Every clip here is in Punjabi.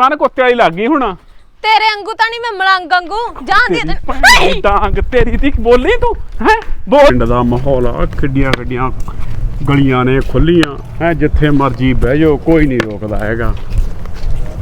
ਪਾਣ ਕੁੱਤੇ ਵਾਲੀ ਲੱਗ ਗਈ ਹੁਣ। ਤੇਰੇ ਵਾਂਗੂ ਤਾਂ ਨਹੀਂ ਮੈਂ ਮਲੰਗ ਵਾਂਗੂ। ਜਾਂਦੀ ਤੇਰੀ ਡਾਂਗ ਤੇਰੀ ਦੀ। ਬੋਲੀ ਤੂੰ ਹੈ? ਪਿੰਡ ਦਾ ਮਾਹੌਲ ਆ ਖੱਡੀਆਂ ਖੱਡੀਆਂ ਗਲੀਆਂ ਨੇ ਖੁੱਲੀਆਂ। ਹੈ ਜਿੱਥੇ ਮਰਜ਼ੀ ਬਹਿ ਜਾਓ ਕੋਈ ਨਹੀਂ ਰੋਕਦਾ ਹੈਗਾ।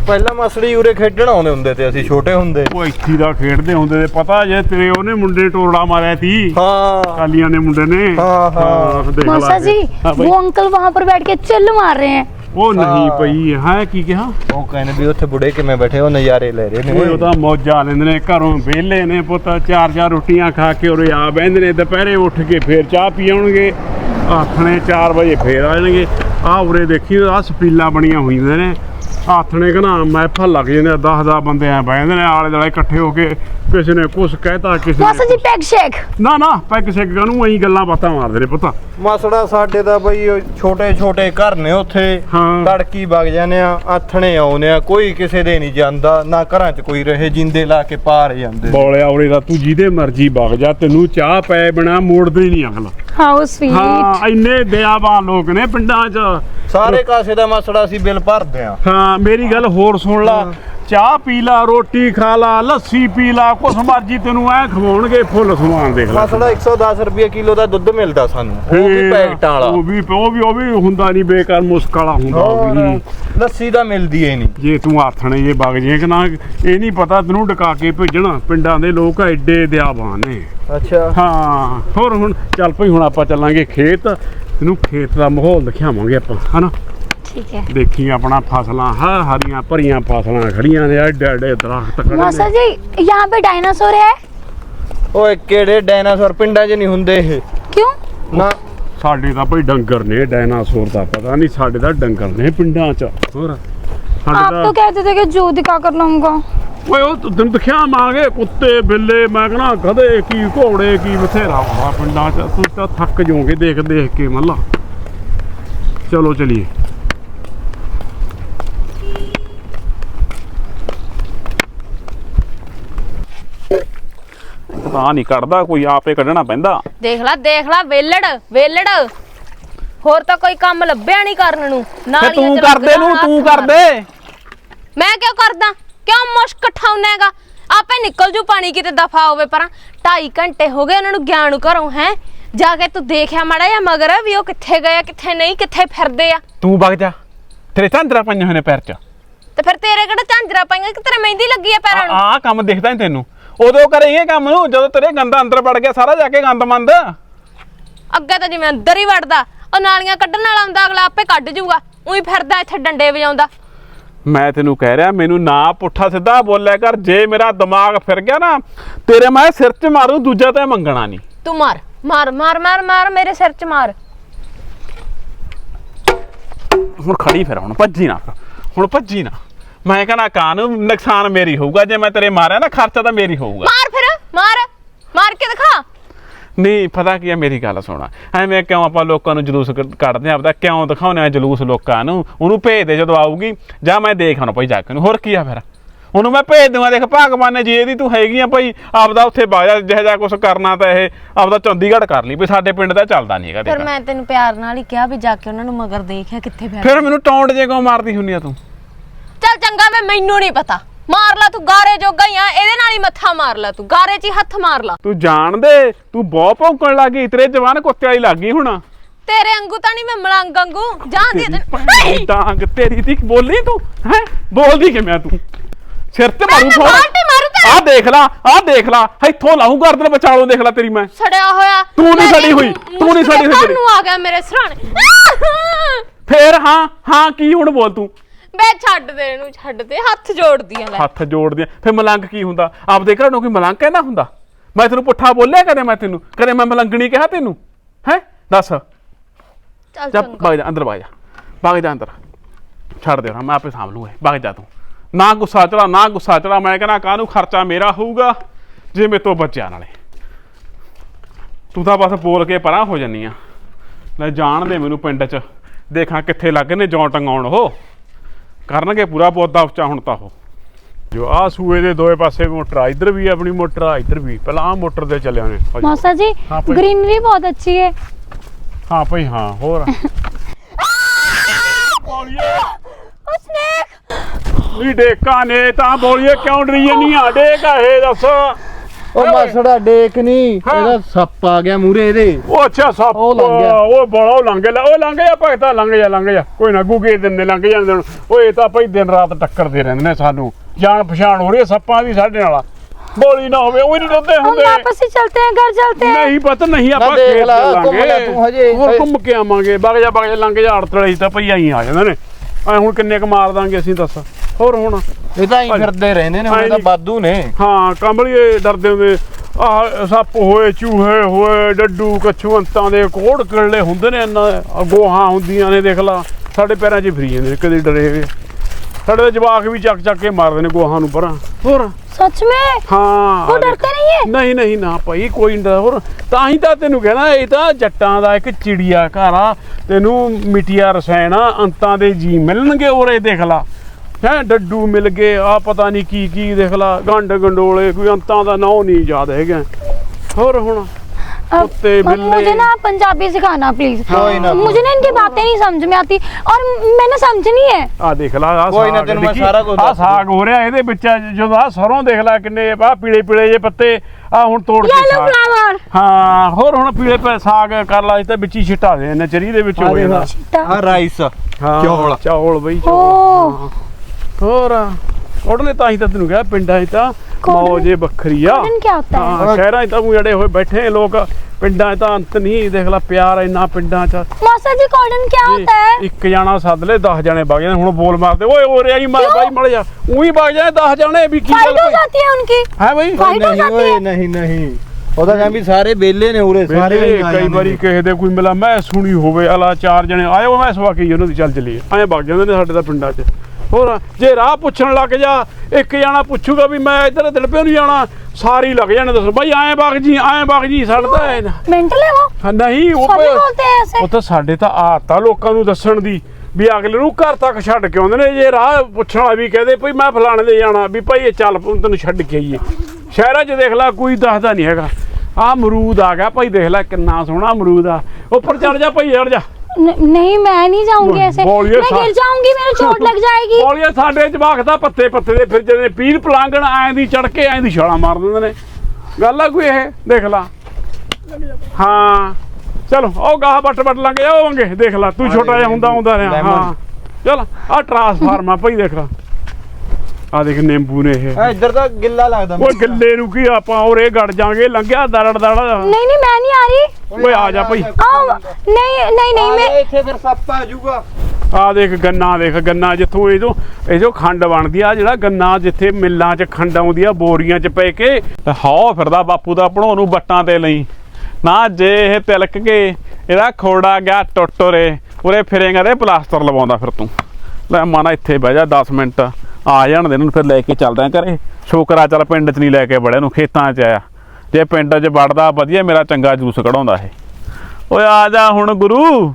ਪਹਿਲਾਂ ਮਸੜੀ ਉਰੇ ਖੇਡਣ ਆਉਂਦੇ ਹੁੰਦੇ ਤੇ ਅਸੀਂ ਛੋਟੇ ਹੁੰਦੇ। ਉਹ ਇੱਥੀ ਦਾ ਖੇਡਦੇ ਹੁੰਦੇ ਤੇ ਪਤਾ ਜੇ ਤੇਰੇ ਉਹਨੇ ਮੁੰਡੇ ਟੋੜਾ ਮਾਰਿਆ ਸੀ? ਹਾਂ। ਕਾਲੀਆਂ ਨੇ ਮੁੰਡੇ ਨੇ। ਹਾਂ ਹਾਂ। ਮਾਸਾ ਜੀ ਉਹ ਅੰਕਲ ਵਹਾਂ ਪਰ ਬੈਠ ਕੇ ਚਿੱਲ ਮਾਰ ਰਹੇ ਹੈ ਉਹ ਨਹੀਂ ਪਈ ਹੈ ਕੀ ਕਿਹਾ? ਉਹ ਕਹਿੰਦੇ ਵੀ ਉੱਥੇ ਬੁੜੇ ਕਿਵੇਂ ਬੈਠੇ ਉਹ ਨਜ਼ਾਰੇ ਲੈ ਰਹੇ ਨੇ। ਉਹ ਤਾਂ ਮੌਜਾਂ ਲੈਂਦੇ ਨੇ ਘਰੋਂ ਵਿਹਲੇ ਨੇ ਪੁੱਤ ਚਾਰ ਚਾਰ ਰੋਟੀਆਂ ਖਾ ਕੇ ਉਰੇ ਆ ਬੈਂਦੇ ਨੇ ਦੁਪਹਿਰੇ ਉੱਠ ਕੇ ਫੇਰ ਚਾਹ ਪੀ ਆਉਣਗੇ ਆਥਣੇ 4 ਵਜੇ ਫੇਰ ਆ ਜਾਣਗੇ। ਆ ਉਰੇ ਦੇਖੀ ਆ ਸਪੀਲਾ ਬਣੀਆਂ ਹੋਈਆਂ ਨੇ। ਆਥਣੇ ਕਹਿੰਦਾ ਮਹਿਫਲ ਲੱਗ ਜਾਂਦੇ 10 10 ਬੰਦੇ ਆ ਬੈਂਦੇ ਨੇ ਆਲੇ ਦੁਆਲੇ ਇਕੱਠੇ ਹੋ ਕੇ ਕਿਸੇ ਨੇ ਕੁਝ ਕਹਿਤਾ ਕਿਸੇ ਨੇ ਬਸ ਜੀ ਪੈਗ ਸ਼ੇਕ। ਨਾ ਨਾ ਪੈਗ ਸ਼ੇਕ ਕਹਨੂੰ ਐਂ ਗੱਲਾਂ ਬਾਤਾਂ ਮਾਰਦੇ ਨੇ ਪੁੱਤ। ਮਸੜਾ ਸਾਡੇ ਦਾ ਬਈ ਛੋਟੇ ਛੋਟੇ ਘਰ ਨੇ ਉੱਥੇ। ਤੜਕੀ ਵਗ ਜਾਂਦੇ ਆ ਆਥਣੇ ਆਉਨੇ ਆ ਕੋਈ ਕਿਸੇ ਦੇ ਨਹੀਂ ਜਾਂਦਾ ਨਾ ਘਰਾਂ 'ਚ ਕੋਈ ਰਹੇ ਜਿੰਦੇ ਲਾ ਕੇ ਪਾਰ ਜਾਂਦੇ। ਬੋਲਿਆ ਉਰੇ ਦਾ ਤੂੰ ਜਿਹਦੇ ਮਰਜ਼ੀ ਵਗ ਜਾ ਤੈਨੂੰ ਚਾਹ ਪੈ ਬਣਾ ਮੋੜਦੇ ਨਹੀਂ ਅਗਲਾ ਹਾਊ ਸਵੀਟ ਹਾਂ ਇੰਨੇ ਦਇਆਵਾਨ ਲੋਕ ਨੇ ਪਿੰਡਾਂ 'ਚ। ਸਾਰੇ ਕਾਸੇ ਦਾ ਮਸੜਾ ਅਸੀਂ ਬਿਲ ਭਰਦੇ ਆ। ਹਾਂ ਮੇਰੀ ਗੱਲ ਹੋਰ ਸੁਣ ਲਾ ਚਾਹ ਪੀ ਲਾ ਰੋਟੀ ਖਾ ਲਾ ਲੱਸੀ ਪੀ ਲਾ ਕੁਛ ਮਰਜ਼ੀ ਤੈਨੂੰ ਐ ਖਵਾਉਣਗੇ ਫੁੱਲ ਸਮਾਨ ਦੇਖ ਲੈ। ਮਸੜਾ 110 ਰੁਪਏ ਕਿਲੋ ਦਾ ਦੁੱਧ ਮਿਲਦਾ ਸਾਨੂੰ ਉਹ ਵੀ ਪੈਕਟਾਂ ਵਾਲਾ। ਉਹ ਵੀ ਉਹ ਵੀ ਉਹ ਵੀ ਹੁੰਦਾ ਨਹੀਂ ਬੇਕਾਰ ਮੁਸਕ ਵਾਲਾ ਹੁੰਦਾ ਉਹ ਵੀ। ਲੱਸੀ ਤਾਂ ਮਿਲਦੀ ਏ ਨਹੀਂ। ਜੇ ਤੂੰ ਆਥਣੇ ਜੇ ਵਗ ਜੇ ਕਿ ਨਾ ਇਹ ਨਹੀਂ ਪਤਾ ਤੈਨੂੰ ਡਕਾ ਕੇ ਭੇਜਣਾ ਪਿੰਡਾਂ ਦੇ ਲੋਕ ਐਡੇ ਦਿਆਵਾਨ ਨੇ। ਅੱਛਾ। ਹਾਂ ਹੋਰ ਹੁਣ ਚੱਲ ਭਈ ਹੁਣ ਆਪਾਂ ਚੱਲਾਂਗੇ ਖੇਤ ਤੈਨੂੰ ਖੇਤ ਦਾ ਮਾਹੌਲ ਦਿਖਾਵਾਂਗੇ ਆਪਾਂ ਹਨਾ? ठीक है ਦੇਖੀ ਆਪਣਾ ਫਸਲਾਂ ਹਰ ਹਰੀਆਂ ਭਰੀਆਂ ਫਸਲਾਂ ਖੜੀਆਂ ਨੇ ਐਡੇ ਐਡੇ ਦਰਖਤ ਖੜੇ मौसा ਨੇ जी यहाँ पे डायनासोर है ਓਏ ਕਿਹੜੇ ਡਾਇਨਾਸੌਰ ਪਿੰਡਾਂ 'ਚ ਨਹੀਂ ਹੁੰਦੇ ਇਹ क्यों ਨਾ ਸਾਡੇ ਤਾਂ ਭਈ ਡੰਗਰ ਨੇ ਡਾਇਨਾਸੌਰ ਦਾ ਪਤਾ ਨਹੀਂ ਸਾਡੇ ਤਾਂ ਡੰਗਰ ਨੇ ਪਿੰਡਾਂ 'ਚ ਹੋਰ आप ਸਾਡੇ तो कहते थे कि जो दिखा कर लाऊंगा ਓਏ ਉਹ ਤੂੰ ਤੈਨੂੰ ਦਿਖਾਵਾਂਗੇ ਕੁੱਤੇ ਬਿੱਲੇ ਮੈਂ ਕਹਣਾ ਗਧੇ ਕੀ ਘੋੜੇ ਕੀ ਬਥੇਰਾ ਹੁੰਦਾ ਪਿੰਡਾਂ 'ਚ ਤੂੰ ਤਾਂ ਥੱਕ ਜਾਓਗੇ ਦੇਖ ਦੇਖ ਕੇ ਮੱਲਾ ਚਲੋ ਚਲੀਏ ਤਾਂ ਨਹੀਂ ਕੱਢਦਾ ਕੋਈ ਆਪੇ ਕੱਢਣਾ ਪੈਂਦਾ। ਦੇਖ ਲੈ ਦੇਖ ਲੈ ਵੇਲੜ ਵੇਲੜ। ਹੋਰ ਤਾਂ ਕੋਈ ਕੰਮ ਲੱਭਿਆ ਨਹੀਂ ਕਰਨ ਨੂੰ। ਤੇ ਨਾਲੀਆਂ ਤੂੰ ਚ ਕਰ ਦੇ ਲੱਗਣਾ ਨੂੰ ਹੱਥ ਤੂੰ ਕਰ ਮਾਰਨਾ। ਮੈਂ ਕਿਉਂ ਕਰਦਾ? ਕਿਉਂ ਮੁਸ਼ਕ ਠਾਉਨੇਗਾ ਆਪੇ ਨਿਕਲ ਜੂ ਪਾਣੀ ਕਿਤੇ ਦਫਾ ਹੋਵੇ ਪਰਾਂ। 2.5 ਘੰਟੇ ਹੋ ਗਏ ਉਹਨਾਂ ਨੂੰ ਗਿਆਨ ਨੂੰ ਘਰੋਂ ਹੈ? ਜਾ ਕੇ ਤੂੰ ਦੇਖਿਆ ਮੜਾ ਜਾਂ ਮਗਰ ਵੀ ਉਹ ਕਿੱਥੇ ਗਏ ਆ, ਕਿੱਥੇ ਨਹੀਂ ਕਿੱਥੇ ਫਿਰਦੇ ਆ? ਤੂੰ ਵਗ ਜਾ। ਤੇਰੇ ਚਾਂਦਰਾ ਪਈਆਂ ਹੋਏ ਨੇ ਪੈਰ 'ਚ। ਤੇ ਫਿਰ ਤੇਰੇ ਕਿਹੜਾ ਝਾਂਜਰਾ ਪਾਈਆਂ? ਕਿ ਤੇਰੇ ਮਹਿੰਦੀ ਲੱਗੀ ਆ ਪੈਰਾਂ ਨੂੰ। ਆਹ ਕੰਮ ਦਿਖਦਾ ਤੈਨੂੰ। ਉਦੋਂ ਕਰੇ ਇਹ ਕੰਮ ਨੂੰ ਜਦੋਂ ਤੇਰੇ ਗੰਦਾ ਅੰਦਰ ਵੜ ਗਿਆ ਸਾਰਾ ਜਾ ਕੇ ਗੰਦ ਮੰਦ। ਅੱਗੇ ਤਾਂ ਜਿਵੇਂ ਅੰਦਰ ਹੀ ਵੜਦਾ ਉਹ ਨਾਲੀਆਂ ਕੱਢਣ ਵਾਲਾ ਹੁੰਦਾ ਅਗਲਾ ਆਪੇ ਕੱਢ ਜੂਗਾ ਉਹੀ ਫਿਰਦਾ ਇੱਥੇ ਡੰਡੇ ਵਜਾਉਂਦਾ। ਮੈਂ ਤੈਨੂੰ ਕਹਿ ਰਿਹਾ ਮੈਨੂੰ ਨਾ ਪੁੱਠਾ ਸਿੱਧਾ ਬੋਲਿਆ ਕਰ ਜੇ ਮੇਰਾ ਦਿਮਾਗ ਫਿਰ ਗਿਆ ਨਾ ਤੇਰੇ ਮੈਂ ਸਿਰ 'ਚ ਮਾਰੂ ਦੂਜਾ ਤੇ ਮੰਗਣਾ ਨਹੀਂ। ਤੂੰ ਮਾਰ ਮਾਰ ਮਾਰ ਮਾਰ ਮਾਰ ਮੇਰੇ ਸਿਰ 'ਚ ਮਾਰ। ਹੁਣ ਖੜੀ ਫਿਰ ਹੁਣ ਭੱਜੀ ਨਾ। ਹੁਣ ਭੱਜੀ ਨਾ। ਮੈਂ ਕਹਿੰਦਾ ਕਾਨ ਨੁਕਸਾਨ ਮੇਰੀ ਹੋਊਗਾ ਜੇ ਮੈਂ ਤੇਰੇ ਮਾਰਿਆ ਨਾ ਖਰਚਾ ਤਾਂ ਮੇਰੀ ਹੋਊਗਾ। ਮਾਰ ਫਿਰ ਮਾਰ ਮਾਰ ਕੇ ਦਿਖਾ। ਨਹੀਂ ਪਤਾ ਕੀ ਹੈ ਮੇਰੀ ਗੱਲ ਸੁਣਾ। ਐਵੇਂ ਕਿਉਂ ਆਪਾਂ ਲੋਕਾਂ ਨੂੰ ਜਲੂਸ ਕ- ਕੱਢਦੇ ਆਪਦਾ ਕਿਉਂ ਦਿਖਾਉਂਦੇ ਆ ਜਲੂਸ ਲੋਕਾਂ ਨੂੰ? ਉਹਨੂੰ ਭੇਜ ਦੇ ਜਦੋਂ ਆਊਗੀ ਜਾਂ ਮੈਂ ਦੇਖ ਆਉਣਾ ਭਾਈ ਜਾ ਕੇ ਉਹਨੂੰ ਹੋਰ ਕੀ ਆ ਫਿਰ? ਉਹਨੂੰ ਮੈਂ ਭੇਜ ਦੂੰਗਾ ਦੇਖ ਭਗਵਾਨ ਨੇ ਜੀ ਇਹਦੀ ਤੂੰ ਹੈਗੀ ਆ ਭਾਈ ਆਪਦਾ ਉੱਥੇ ਬਾਜਾ ਜਿਹੋ ਜਿਹਾ ਕੁਝ ਕਰਨਾ ਤਾਂ ਇਹ ਆਪਦਾ ਚੰਡੀਗੜ੍ਹ ਕਰ ਲਈ ਵੀ ਸਾਡੇ ਪਿੰਡ ਦਾ ਚੱਲਦਾ ਨਹੀਂ ਹੈਗਾ ਫਿਰ ਦੇਖ ਮੈਂ ਤੈਨੂੰ ਪਿਆਰ ਨਾਲ ਹੀ ਕਿਹਾ ਵੀ ਜਾ ਕੇ ਉਹਨਾਂ ਨੂੰ ਮਗਰ ਦੇਖਿਆ ਕਿੱਥੇ ਫਿਰ ਫਿਰ ਮੈਨੂੰ ਟੌਂਡ ਜੇ ਕਿਉਂ ਮਾਰਦੀ ਹੁੰਨੀ ਆ ਤੂੰ? ਚੱਲ ਚੰਗਾ ਵੇ ਮੈਨੂੰ ਨਹੀਂ ਪਤਾ। ਮਾਰ ਲਾ ਤੂੰ ਗਾਰੇ ਜੋਗਾ ਹੀ ਆ ਇਹਦੇ ਨਾਲ ਹੀ ਮੱਥਾ ਮਾਰ ਲਾ ਤੂੰ। ਗਾਰੇ 'ਚ ਹੀ ਹੱਥ ਮਾਰ ਲਾ। ਤੂੰ ਜਾਣ ਦੇ ਤੂੰ ਬਹੁਤ ਭੌਂਕਣ ਲੱਗੀ ਤੇਰੇ ਜਵਾਨ ਕੁੱਤੇ ਵਾਲੀ ਲੱਗ ਗਈ ਹੁਣ। ਤੇਰੇ ਅੰਗੂ ਤਾਂ ਨਹੀਂ ਮੈਂ ਮਲੰਗ ਅੰਗੂ ਜਾਂਦੀ ਤੇਰੀ ਭੈਣ ਦੀ ਡਾਂਗ ਤੇਰੀ ਦੀ ਬੋਲੀ ਤੂੰ ਹੈ? ਬੋਲਦੀ ਕਿਵੇਂ ਤੂੰ? ਸਿਰ ਤੇ ਮਾਰੂ ਮੈਂ ਫੋਨ ਬਾਲਟੀ ਮਾਰੂ ਤੇਰੇ। ਆਹ ਦੇਖ ਲਾ ਆਹ ਦੇਖ ਲਾ ਇੱਥੋਂ ਲਾਹੂ ਗਰਦਨ ਬਚਾਲੋ ਦੇਖ ਲਾ ਤੇਰੀ ਮੈਂ। ਸੜਿਆ ਹੋਇਆ। ਤੂੰ ਨੀ ਮੇਰੇ ਸੜੀ ਹੋਈ, ਤੂੰ ਨੀ ਸੜੀ ਹੋਈ ਮੁਸਕ ਤੇਰੀ। ਨੂੰ ਆ ਗਿਆ ਮੇਰੇ ਸਰਾਣੇ। ਫੇਰ ਹਾਂ ਹਾਂ ਕੀ ਹੁਣ ਬੋਲ ਤੂੰ? ਬੇ ਛੱਡ ਦੇ ਇਹਨੂੰ ਛੱਡ ਦੇ ਹੱਥ ਜੋੜਦੀਆਂ ਲੈ ਹੱਥ ਜੋੜਦੇ ਫੇਰ ਮਲੰਗ ਕੀ ਹੁੰਦਾ? ਆਪਦੇ ਘਰ ਨੂੰ ਕੋਈ ਮਲੰਗ ਕਹਿੰਦਾ ਹੁੰਦਾ? ਮੈਂ ਤੈਨੂੰ ਪੁੱਠਾ ਬੋਲਿਆ ਕਦੇ ਮੈਂ ਤੈਨੂੰ? ਕਦੇ ਮੈਂ ਮਲੰਗਣੀ ਕਿਹਾ ਤੈਨੂੰ? ਹੈ? ਦੱਸ। ਚੱਲ ਜਾ ਚੰਗਾ। ਭਾਗ ਜਾ ਅੰਦਰ ਭਾਗ ਜਾ। ਭਾਗ ਜਾ ਅੰਦਰ। ਛੱਡ ਦੇ ਹੁਣ ਮੈਂ ਆਪੇ ਸਾਂਭ ਲੂੰਗਾ ਭਾਗ ਜਾ ਤੂੰ। ਨਾ ਗੁੱਸਾ ਚੜਾ ਨਾ ਗੁੱਸਾ ਚੜਾ ਮੈਂ ਕਹਿੰਦਾ ਕਾਹਨੂੰ ਖਰਚਾ ਮੇਰਾ ਹੋਊਗਾ? ਜੇ ਮੇਰੇ ਤੋਂ ਬਚਿਆ ਨਾਲੇ। ਤੂੰ ਤਾਂ ਬਸ ਬੋਲ ਕੇ ਪਰਾਂ ਹੋ ਜੰਨੀ ਆ। ਲੈ ਜਾਣ ਦੇ ਮੈਨੂੰ ਪਿੰਡ 'ਚ। ਦੇਖਾਂ ਕਿੱਥੇ ਲੱਗ ਨੇ ਜੌਂ ਟੰਗਾਉਣ ਉਹ। ਕਰਨਗੇ ਪੂਰਾ ਪੌਦਾ ਉਪਚਾ ਹੁਣ ਤਾਂ ਉਹ। ਜੋ ਆ ਸੂਏ ਦੇ ਦੋਏ ਪਾਸੇ ਮੋਟਰ ਆ ਇੱਧਰ ਵੀ ਆਪਣੀ ਮੋਟਰ ਆ ਇੱਧਰ ਵੀ। ਪਹਿਲਾਂ ਆ ਮੋਟਰ ਦੇ ਚੱਲੇ ਹੋਣੇ ਮੌਸਾ ਜੀ ਗ੍ਰੀਨਰੀ ਬਹੁਤ ਅੱਛੀ ਹੈ ਹਾਂ ਭਾਈ ਹਾਂ ਹੋਰ। ਬੋਲੀਏ। ਉਹ ਸਨੇਕ ਨੇ ਤਾਂ ਬੋਲੀਏ ਕਿਉਂ ਡਰੀ ਜੰਨੀ ਆ? ਡੇਕਾ ਇਹ ਦੱਸ। ਉਹ ਮਸੜਾ ਡੇਕ ਨਹੀਂ ਹਾਂ। ਇਹਦਾ ਸੱਪ ਆ ਗਿਆ ਮੂਰੇ ਇਹਦੇ ਉਹ ਅੱਛਾ ਸੱਪ ਉਹ ਲੰਘ ਗਿਆ। ਉਹ ਬੜਾ ਉਹ ਲੰਘ ਗਿਆ ਉਹ ਲੰਘ ਜਾ ਭਗਤਾ ਲੰਘ ਜਾ ਲੰਘ ਜਾ ਕੋਈ ਨਾ ਗੁਗੇ ਦਿਨ ਨੇ ਲੰਘ ਜਾਂਦੇ ਹੁਣ ਉਹ ਇਹ ਤਾਂ ਭਾਈ ਦਿਨ ਰਾਤ ਟੱਕਰਦੇ ਰਹਿੰਦੇ ਨੇ ਸਾਨੂੰ ਜਾਣ ਪਛਾਣ ਹੋ ਰਹੀ ਹੈ ਸੱਪਾਂ ਦੀ ਸਾਡੇ ਨਾਲ ਬੋਲੀ ਨਾ ਹੋਵੇ ਉਹ ਨਹੀਂ ਡਰਦੇ हम ਹੁੰਦੇ वापस ही चलते हैं घर चलते हैं ਨਹੀਂ ਪਤਾ ਨਹੀਂ ਆਪਾਂ ਦੇਖ ਖੇਤ ਲਾ, ਤੇ ਘੁੰਮ ਲੈ ਲਾਂਗੇ ਤੂੰ ਹਜੇ। ਹੋਰ ਘੁੰਮ ਕੇ ਆਵਾਂਗੇ ਬਗ ਜਾ ਬਗ ਜਾ ਲੰਘ ਜਾ ਅੜਤਲੇ ਤਾਂ ਭਈ ਆਈ ਆ ਜਾਂਦੇ ਨੇ ਐ ਹੁਣ ਕਿੰਨੇ ਕ ਮਾਰ ਦਾਂਗੇ ਅਸੀਂ ਦੱਸ ਹੋਰ ਹੁਣ? ਇਹ ਤਾਂ ਹੀ ਫਿਰਦੇ ਰਹਿੰਦੇ ਨੇ ਉਹ ਤਾਂ ਬਾਦੂ ਨੇ। ਹਾਂ ਕੰਬਲੀਏ ਡਰਦੇ ਹੁੰਦੇ। ਆਹ ਸੱਪ ਹੋਏ ਚੂਹੇ ਹੋਏ ਡੱਡੂ ਕੱਛੂ ਅੰਤਾਂ ਦੇ ਕੋੜ ਕਿਲੜੇ ਹੁੰਦੇ ਨੇ ਇੰਨਾ। ਗੋਹਾ ਹੁੰਦੀਆਂ ਨੇ ਦੇਖ ਲਾ। ਸਾਡੇ ਪੈਰਾਂ 'ਚ ਫਰੀ ਜਾਂਦੇ ਕਦੇ ਡਰੇ ਹੋਏ। ਸਾਡੇ ਜਵਾਕ ਵੀ ਚੱਕ ਚੱਕ ਕੇ ਮਾਰਦੇ ਨੇ ਗੋਹਾ ਨੂੰ ਪਰਾਂ। ਹੋਰ? ਸੱਚ ਮੇ? ਹਾਂ ਉਹ ਡਰਦੇ ਨਹੀਂ ਹੈ ਨਹੀਂ ਨਹੀਂ ਨਾ ਭਾਈ ਕੋਈ ਨਹੀਂ ਡਰ ਹੋਰ ਤਾਂ ਹੀ ਤਾਂ ਤੈਨੂੰ ਕਹਿਣਾ ਇਹ ਤਾਂ ਜੱਟਾਂ ਦਾ ਇੱਕ ਚਿੜੀਆ ਘਰ ਆ। ਤੈਨੂੰ ਮਿੱਟੀਆ ਰਸੈਣਾ ਅੰਤਾਂ ਦੇ ਜੀ ਮਿਲਣਗੇ ਔਰ ਇਹ ਦੇਖ ਲਾ। ਹੈ ਡੱਡੂ ਮਿਲ ਗਏ ਆ ਪਤਾ ਨਹੀਂ ਕੀ ਕੀ ਦੇਖ ਲਾ ਗੰਡ ਗੰਡੋਲੇ ਕੋਈ ਅੰਤਾਂ ਦਾ ਨਾਂ ਨਹੀਂ ਯਾਦ ਹੈਗਾ ਹੋਰ ਹੁਣ अब कुत्ते, अब बिल्ले। मुझे ना पंजाबी सिखाना प्लीज कोई ना, मुझे ना इनकी बातें नहीं समझ में आती और मैंने समझनी है ਆ ਦੇਖ ਲਾ ਆ ਕੋਈ ਨਾ, ਤੈਨੂੰ ਮੈਂ ਸਾਰਾ ਕੁਝ ਆ ਦੱਸ ਸਾਗ ਹੋ ਰਿਹਾ ਇਹਦੇ ਵਿੱਚ ਜਦੋਂ ਆ ਸਰੋਂ ਦੇਖ ਲੈ ਕਿੰਨੇ ਆ ਪੀਲੇ ਪੀਲੇ ਜੇ ਪੱਤੇ ਆ ਹੁਣ ਤੋੜ ਕੇ येलो ਸਾਗ फ्लावर ਹਾਂ ਹੋਰ ਹੁਣ ਪੀਲੇ ਪੈ ਸਾਗ ਕਰ ਲਾ ਤੇ ਵਿੱਚ ਹੀ ਛਿਟਾ ਦੇ ਨੇ ਚਰੀ ਦੇ ਵਿੱਚ ਹੋ ਜਾਂਦਾ ਆ ਰਾਈਸ ਹਾਂ ਚੌਲ। ਚੌਲ ਬਈ ਚੌਲ ਓ ਹਾਂ। ਹੋਰ ਉਹਨੇ ਤਾਂ ਹੀ ਤਾਂ ਤੈਨੂੰ ਕਿਹਾ ਪਿੰਡਾਂ 'ਚ ਤਾਂ ਕੋਡਨ- ਮੌਜੇ ਵੱਖਰੀ ਆ कॉटन क्या होता है ਹਾਂ ਸ਼ਹਿਰਾਂ 'ਚ ਤਾਂ ਊਂ ਜੜੇ ਹੋਏ ਬੈਠੇ ਆ ਲੋਕ ਪਿੰਡਾਂ 'ਚ ਤਾਂ ਅੰਤ ਨਹੀਂ ਦੇਖ ਲੈ ਪਿਆਰ ਇੰਨਾ ਪਿੰਡਾਂ 'ਚ मौसा जी कॉटन क्या होता है ਇੱਕ ਜਾਣਾ ਸੱਦ ਲੈ 10 ਜਣੇ ਵਗ ਜਾਂਦੇ ਹੁਣ ਬੋਲ ਮਾਰਦੇ ਓਏ ਓਰੇ ਆਈ ਮਾਰ ਬਾਈ ਮੜ ਜਾ ਉਹੀ ਵਗ ਜਾਂਦੇ 10 ਜਣੇ ਵੀ ਕੀ फाइट हो ਗੱਲ जाती है उनकी ਹੈ ਬਈ फाइट हो ਨਹੀਂ जाती ਓਏ है ਨਹੀਂ ਨਹੀਂ ਉਹਦਾ ਕਹਿੰਦਾ ਵੀ ਸਾਰੇ ਬੇਲੇ ਨੇ ਉਰੇ ਸਾਰੇ ਸਾਰੇ ਹੀ ਆ ਕਈ ਜਾਂਦੇ ਵਾਰੀ ਨੇ। ਕਿਸੇ ਦੇ ਕੋਈ ਮਿਲਾ ਮੈਂ ਸੁਣੀ ਹੋਵੇ ਅਲਾ ਚਾਰ ਜਣੇ ਆਇਓ ਮੈਂ ਸਵਾ ਕੇ ਉਹਨਾਂ ਦੀ ਚੱਲ ਚਲੀਏ ਐਂ ਵਗ ਜਾਂਦੇ ਨੇ ਸਾਡੇ ਤਾਂ ਪਿੰਡਾਂ 'ਚ ਹੋਰ ਜੇ ਰਾਹ ਪੁੱਛਣ ਲੱਗ ਜਾ ਇੱਕ ਜਾਣਾ ਪੁੱਛੂਗਾ ਵੀ ਮੈਂ ਇੱਧਰ ਦਿਲਪੇ ਨੂੰ ਜਾਣਾ ਸਾਰੀ ਲੱਗ ਜਾਣੇ ਦੱਸ ਬਾਈ ਐਂ ਵਗ ਜੀ ਐਂ ਵਗ ਜੀ ਛੱਡਦਾ ਐ ਨਾ। मेंटल है वो ਹਾਂ, ਨਹੀਂ ਉਹ सभी ਪ- बोलते हैं ऐसे ਉਹ ਤਾਂ ਸਾਡੇ ਤਾਂ ਆਦਤ ਆ ਲੋਕਾਂ ਨੂੰ ਦੱਸਣ ਦੀ ਵੀ ਅਗਲੇ ਨੂੰ ਘਰ ਤੱਕ ਛੱਡ ਕੇ ਆਉਂਦੇ ਨੇ ਜੇ ਰਾਹ ਪੁੱਛਣ ਵਾਲਾ ਵੀ ਕਹਦੇ ਭਈ ਮੈਂ ਫਲਾਣੇ ਦੇ ਜਾਣਾ ਵੀ ਭਾਈ ਇਹ ਚੱਲ ਹੁਣ ਤੈਨੂੰ ਛੱਡ ਕੇ ਆਈਏ ਸ਼ਹਿਰਾਂ 'ਚ ਦੇਖ ਲੈ ਕੋਈ ਦੱਸਦਾ ਨਹੀਂ ਹੈਗਾ ਆ ਅਮਰੂਦ ਆ ਗਿਆ ਭਾਈ ਦੇਖ ਲੈ ਕਿੰਨਾ ਸੋਹਣਾ ਅਮਰੂਦ ਆ ਉੱਪਰ ਚੜ ਜਾ ਭਾਈ ਚੜ ਜਾ न- नहीं मैं नहीं जाऊंगी ऐसे बोलिए मैं सा- गिर जाऊंगी मेरे चोट लग जाएगी ਬੋਲੀਏ ਸਾਡੇ ਜਵਾਕ ਤਾਂ ਪੱਤੇ ਪੱਤੇ ਦੇ ਫਿਰ ਜਿਹੜੇ ਪੀਰ ਪਲਾਂਗਣ ਐਂ ਦੀ ਚੜ ਕੇ ਐਂ ਦੀ ਛਾਲਾ ਮਾਰ ਦਿੰਦੇ ਨੇ ਗੱਲ ਆ ਕੋਈ ਇਹ ਦੇਖ ਲਾ ਹਾਂ ਚਲੋ ਉਹ ਗਾਹ ਬੱਟ ਬੱਟ ਲੰਘ ਜਾਵਾਂਗੇ ਦੇਖ ਲਾ ਤੂੰ ਛੋਟਾ ਜਿਹਾ ਹੁੰਦਾ ਹੁੰਦਾ ਰਿਹਾ ਲੈਮਨ। ਹਾਂ ਚਲ ਆ ਟਰਾਂਸਫਾਰਮਾ ਭਾਈ ਦੇਖ ਲਾ ਆ ਦੇਖ ਨਿੰਬੂ ਨੇ ਇਹ। ਆ ਇੱਧਰ ਤਾਂ ਗਿੱਲਾ ਲੱਗਦਾ ਓਏ ਮੈਨੂੰ। ਨੂੰ ਕੀ ਆਪਾਂ ਹੋਰ ਇਹ ਗੜ ਜਾਾਂਗੇ ਲੰਘਿਆ ਦਰੜ ਦੜ ਨਹੀਂ ਨਹੀਂ ਮੈਂ ਨਹੀਂ ਆ ਓਏ ਆ ਜਾ ਭਾਈ। ਆਓ ਨਹੀਂ ਨਹੀਂ ਨਹੀਂ ਮੈਂ ਇੱਥੇ ਫਿਰ ਸੱਪ ਆ ਜਾਊਗਾ। ਆ ਦੇਖ ਗੰਨਾ ਦੇਖ ਗੰਨਾ ਜਿੱਥੋਂ ਇਹ ਜੋ ਇਹ ਜੋ ਖੰਡ ਬਣਦੀ ਆ ਜਿਹੜਾ ਗੰਨਾ ਜਿੱਥੇ ਮਿੱਲਾਂ 'ਚ ਖੰਡ ਆਉਂਦੀ ਆ ਬੋਰੀਆਂ 'ਚ ਪੈ ਕੇ ਤੇ ਹਾਉ ਫਿਰਦਾ ਬਾਪੂ ਦਾ ਭਣੋ ਨੂੰ ਬੱਟਾਂ ਤੇ ਲਈ। ਨਾ ਜੇ ਇਹ ਤਿਲਕ ਕੇ ਇਹਦਾ ਖੋੜਾ ਗਿਆ ਟੁੱਟ ਰੇ ਉਰੇ ਫਿਰੇਗਾ ਤੇ ਪਲਾਸਟਰ ਲਵਾਉਂਦਾ ਫਿਰ ਤੂੰ। ਲੈ ਮਾਨਾ ਇੱਥੇ ਬਹਿ ਜਾ 10 ਮਿੰਟ। ਆ ਜਾਣ ਦੇ, ਇਹਨੂੰ ਫਿਰ ਲੈ ਕੇ ਚੱਲਦਾ ਘਰੇ। ਸ਼ੋਕਰਾ ਚੱਲ ਪਿੰਡ 'ਚ ਨਹੀਂ ਲੈ ਕੇ ਬੜਿਆ ਨੂੰ ਖੇਤਾਂ 'ਚ ਆਇਆ। ਜੇ ਪਿੰਡ 'ਚ ਵੜਦਾ, ਵਧੀਆ ਮੇਰਾ ਚੰਗਾ ਜੂਸ ਕਢਾਉਂਦਾ ਇਹ। ਓਏ ਆ ਜਾ ਹੁਣ ਗੁਰੂ।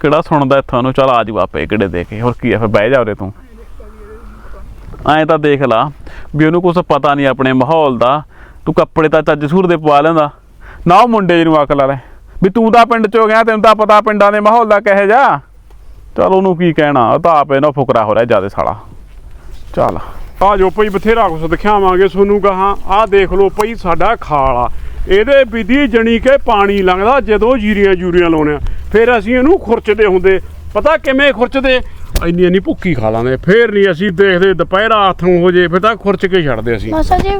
ਕਿਹੜਾ ਸੁਣਦਾ ਇੱਥੋਂ ਨੂੰ ਚੱਲ ਆ ਜੂ ਆਪੇ, ਕਿਹੜੇ ਦੇ ਕੇ। ਹੋਰ ਕੀ ਆ, ਫਿਰ ਬਹਿ ਜਾ ਉਰੇ ਤੂੰ। ਐਂ ਤਾਂ ਦੇਖ ਲਾ, ਵੀ ਉਹਨੂੰ ਕੁਝ ਪਤਾ ਨਹੀਂ ਆਪਣੇ ਮਾਹੌਲ ਦਾ। ਤੂੰ ਕੱਪੜੇ ਤਾਂ ਚੱਜ ਸੂਰ ਦੇ ਪਵਾ ਲੈਂਦਾ। ਨਾ ਉਹ ਮੁੰਡੇ ਜਿਹੀ ਨੂੰ ਅਕਲ ਲੈ ਵੀ ਤੂੰ ਤਾਂ ਪਿੰਡ ਚੋਂ ਗਿਆ, ਤੈਨੂੰ ਤਾਂ ਪਤਾ ਪਿੰਡਾਂ ਦੇ ਮਾਹੌਲ ਦਾ ਕਹੇ ਜਾ ਚਲ ਉਹਨੂੰ ਕੀ ਕਹਿਣਾ, ਉਹ ਤਾਂ ਆਪੇ ਨਾ ਫੁਕਰਾ ਹੋ ਰਿਹਾ ਜਿਆਦੇ ਸਾਲਾ। ਚੱਲ ਆ ਜੋ ਭਈ ਬਥੇਰਾ ਕੁਛ ਦਿਖਾਵਾਂਗੇ ਤੁਹਾਨੂੰ ਕਹਾ ਆ ਦੇਖ ਲਓ ਭਈ ਸਾਡਾ ਖਾਲ ਆ ਇਹਦੇ ਵਿਧੀ ਜਣੀ ਕੇ ਪਾਣੀ ਲੰਘਦਾ ਜਦੋਂ ਜੀਰੀਆਂ ਜੂਰੀਆਂ ਲਾਉਣੇ ਆ ਫਿਰ ਅਸੀਂ ਇਹਨੂੰ ਖੁਰਚਦੇ ਹੁੰਦੇ ਪਤਾ ਕਿਵੇਂ ਖੁਰਚਦੇ ਇੰਨੀ ਇੰਨੀ ਭੁੱਕੀ ਖਾ ਲਾਂਦੇ ਫਿਰ ਨਹੀਂ ਅਸੀਂ ਦੇਖਦੇ ਦੁਪਹਿਰਾ ਹੱਥੋਂ ਹੋ ਜੇ ਫਿਰ ਤਾਂ ਖੁਰਚ ਕੇ ਛੱਡਦੇ ਅਸੀਂ मौसा जी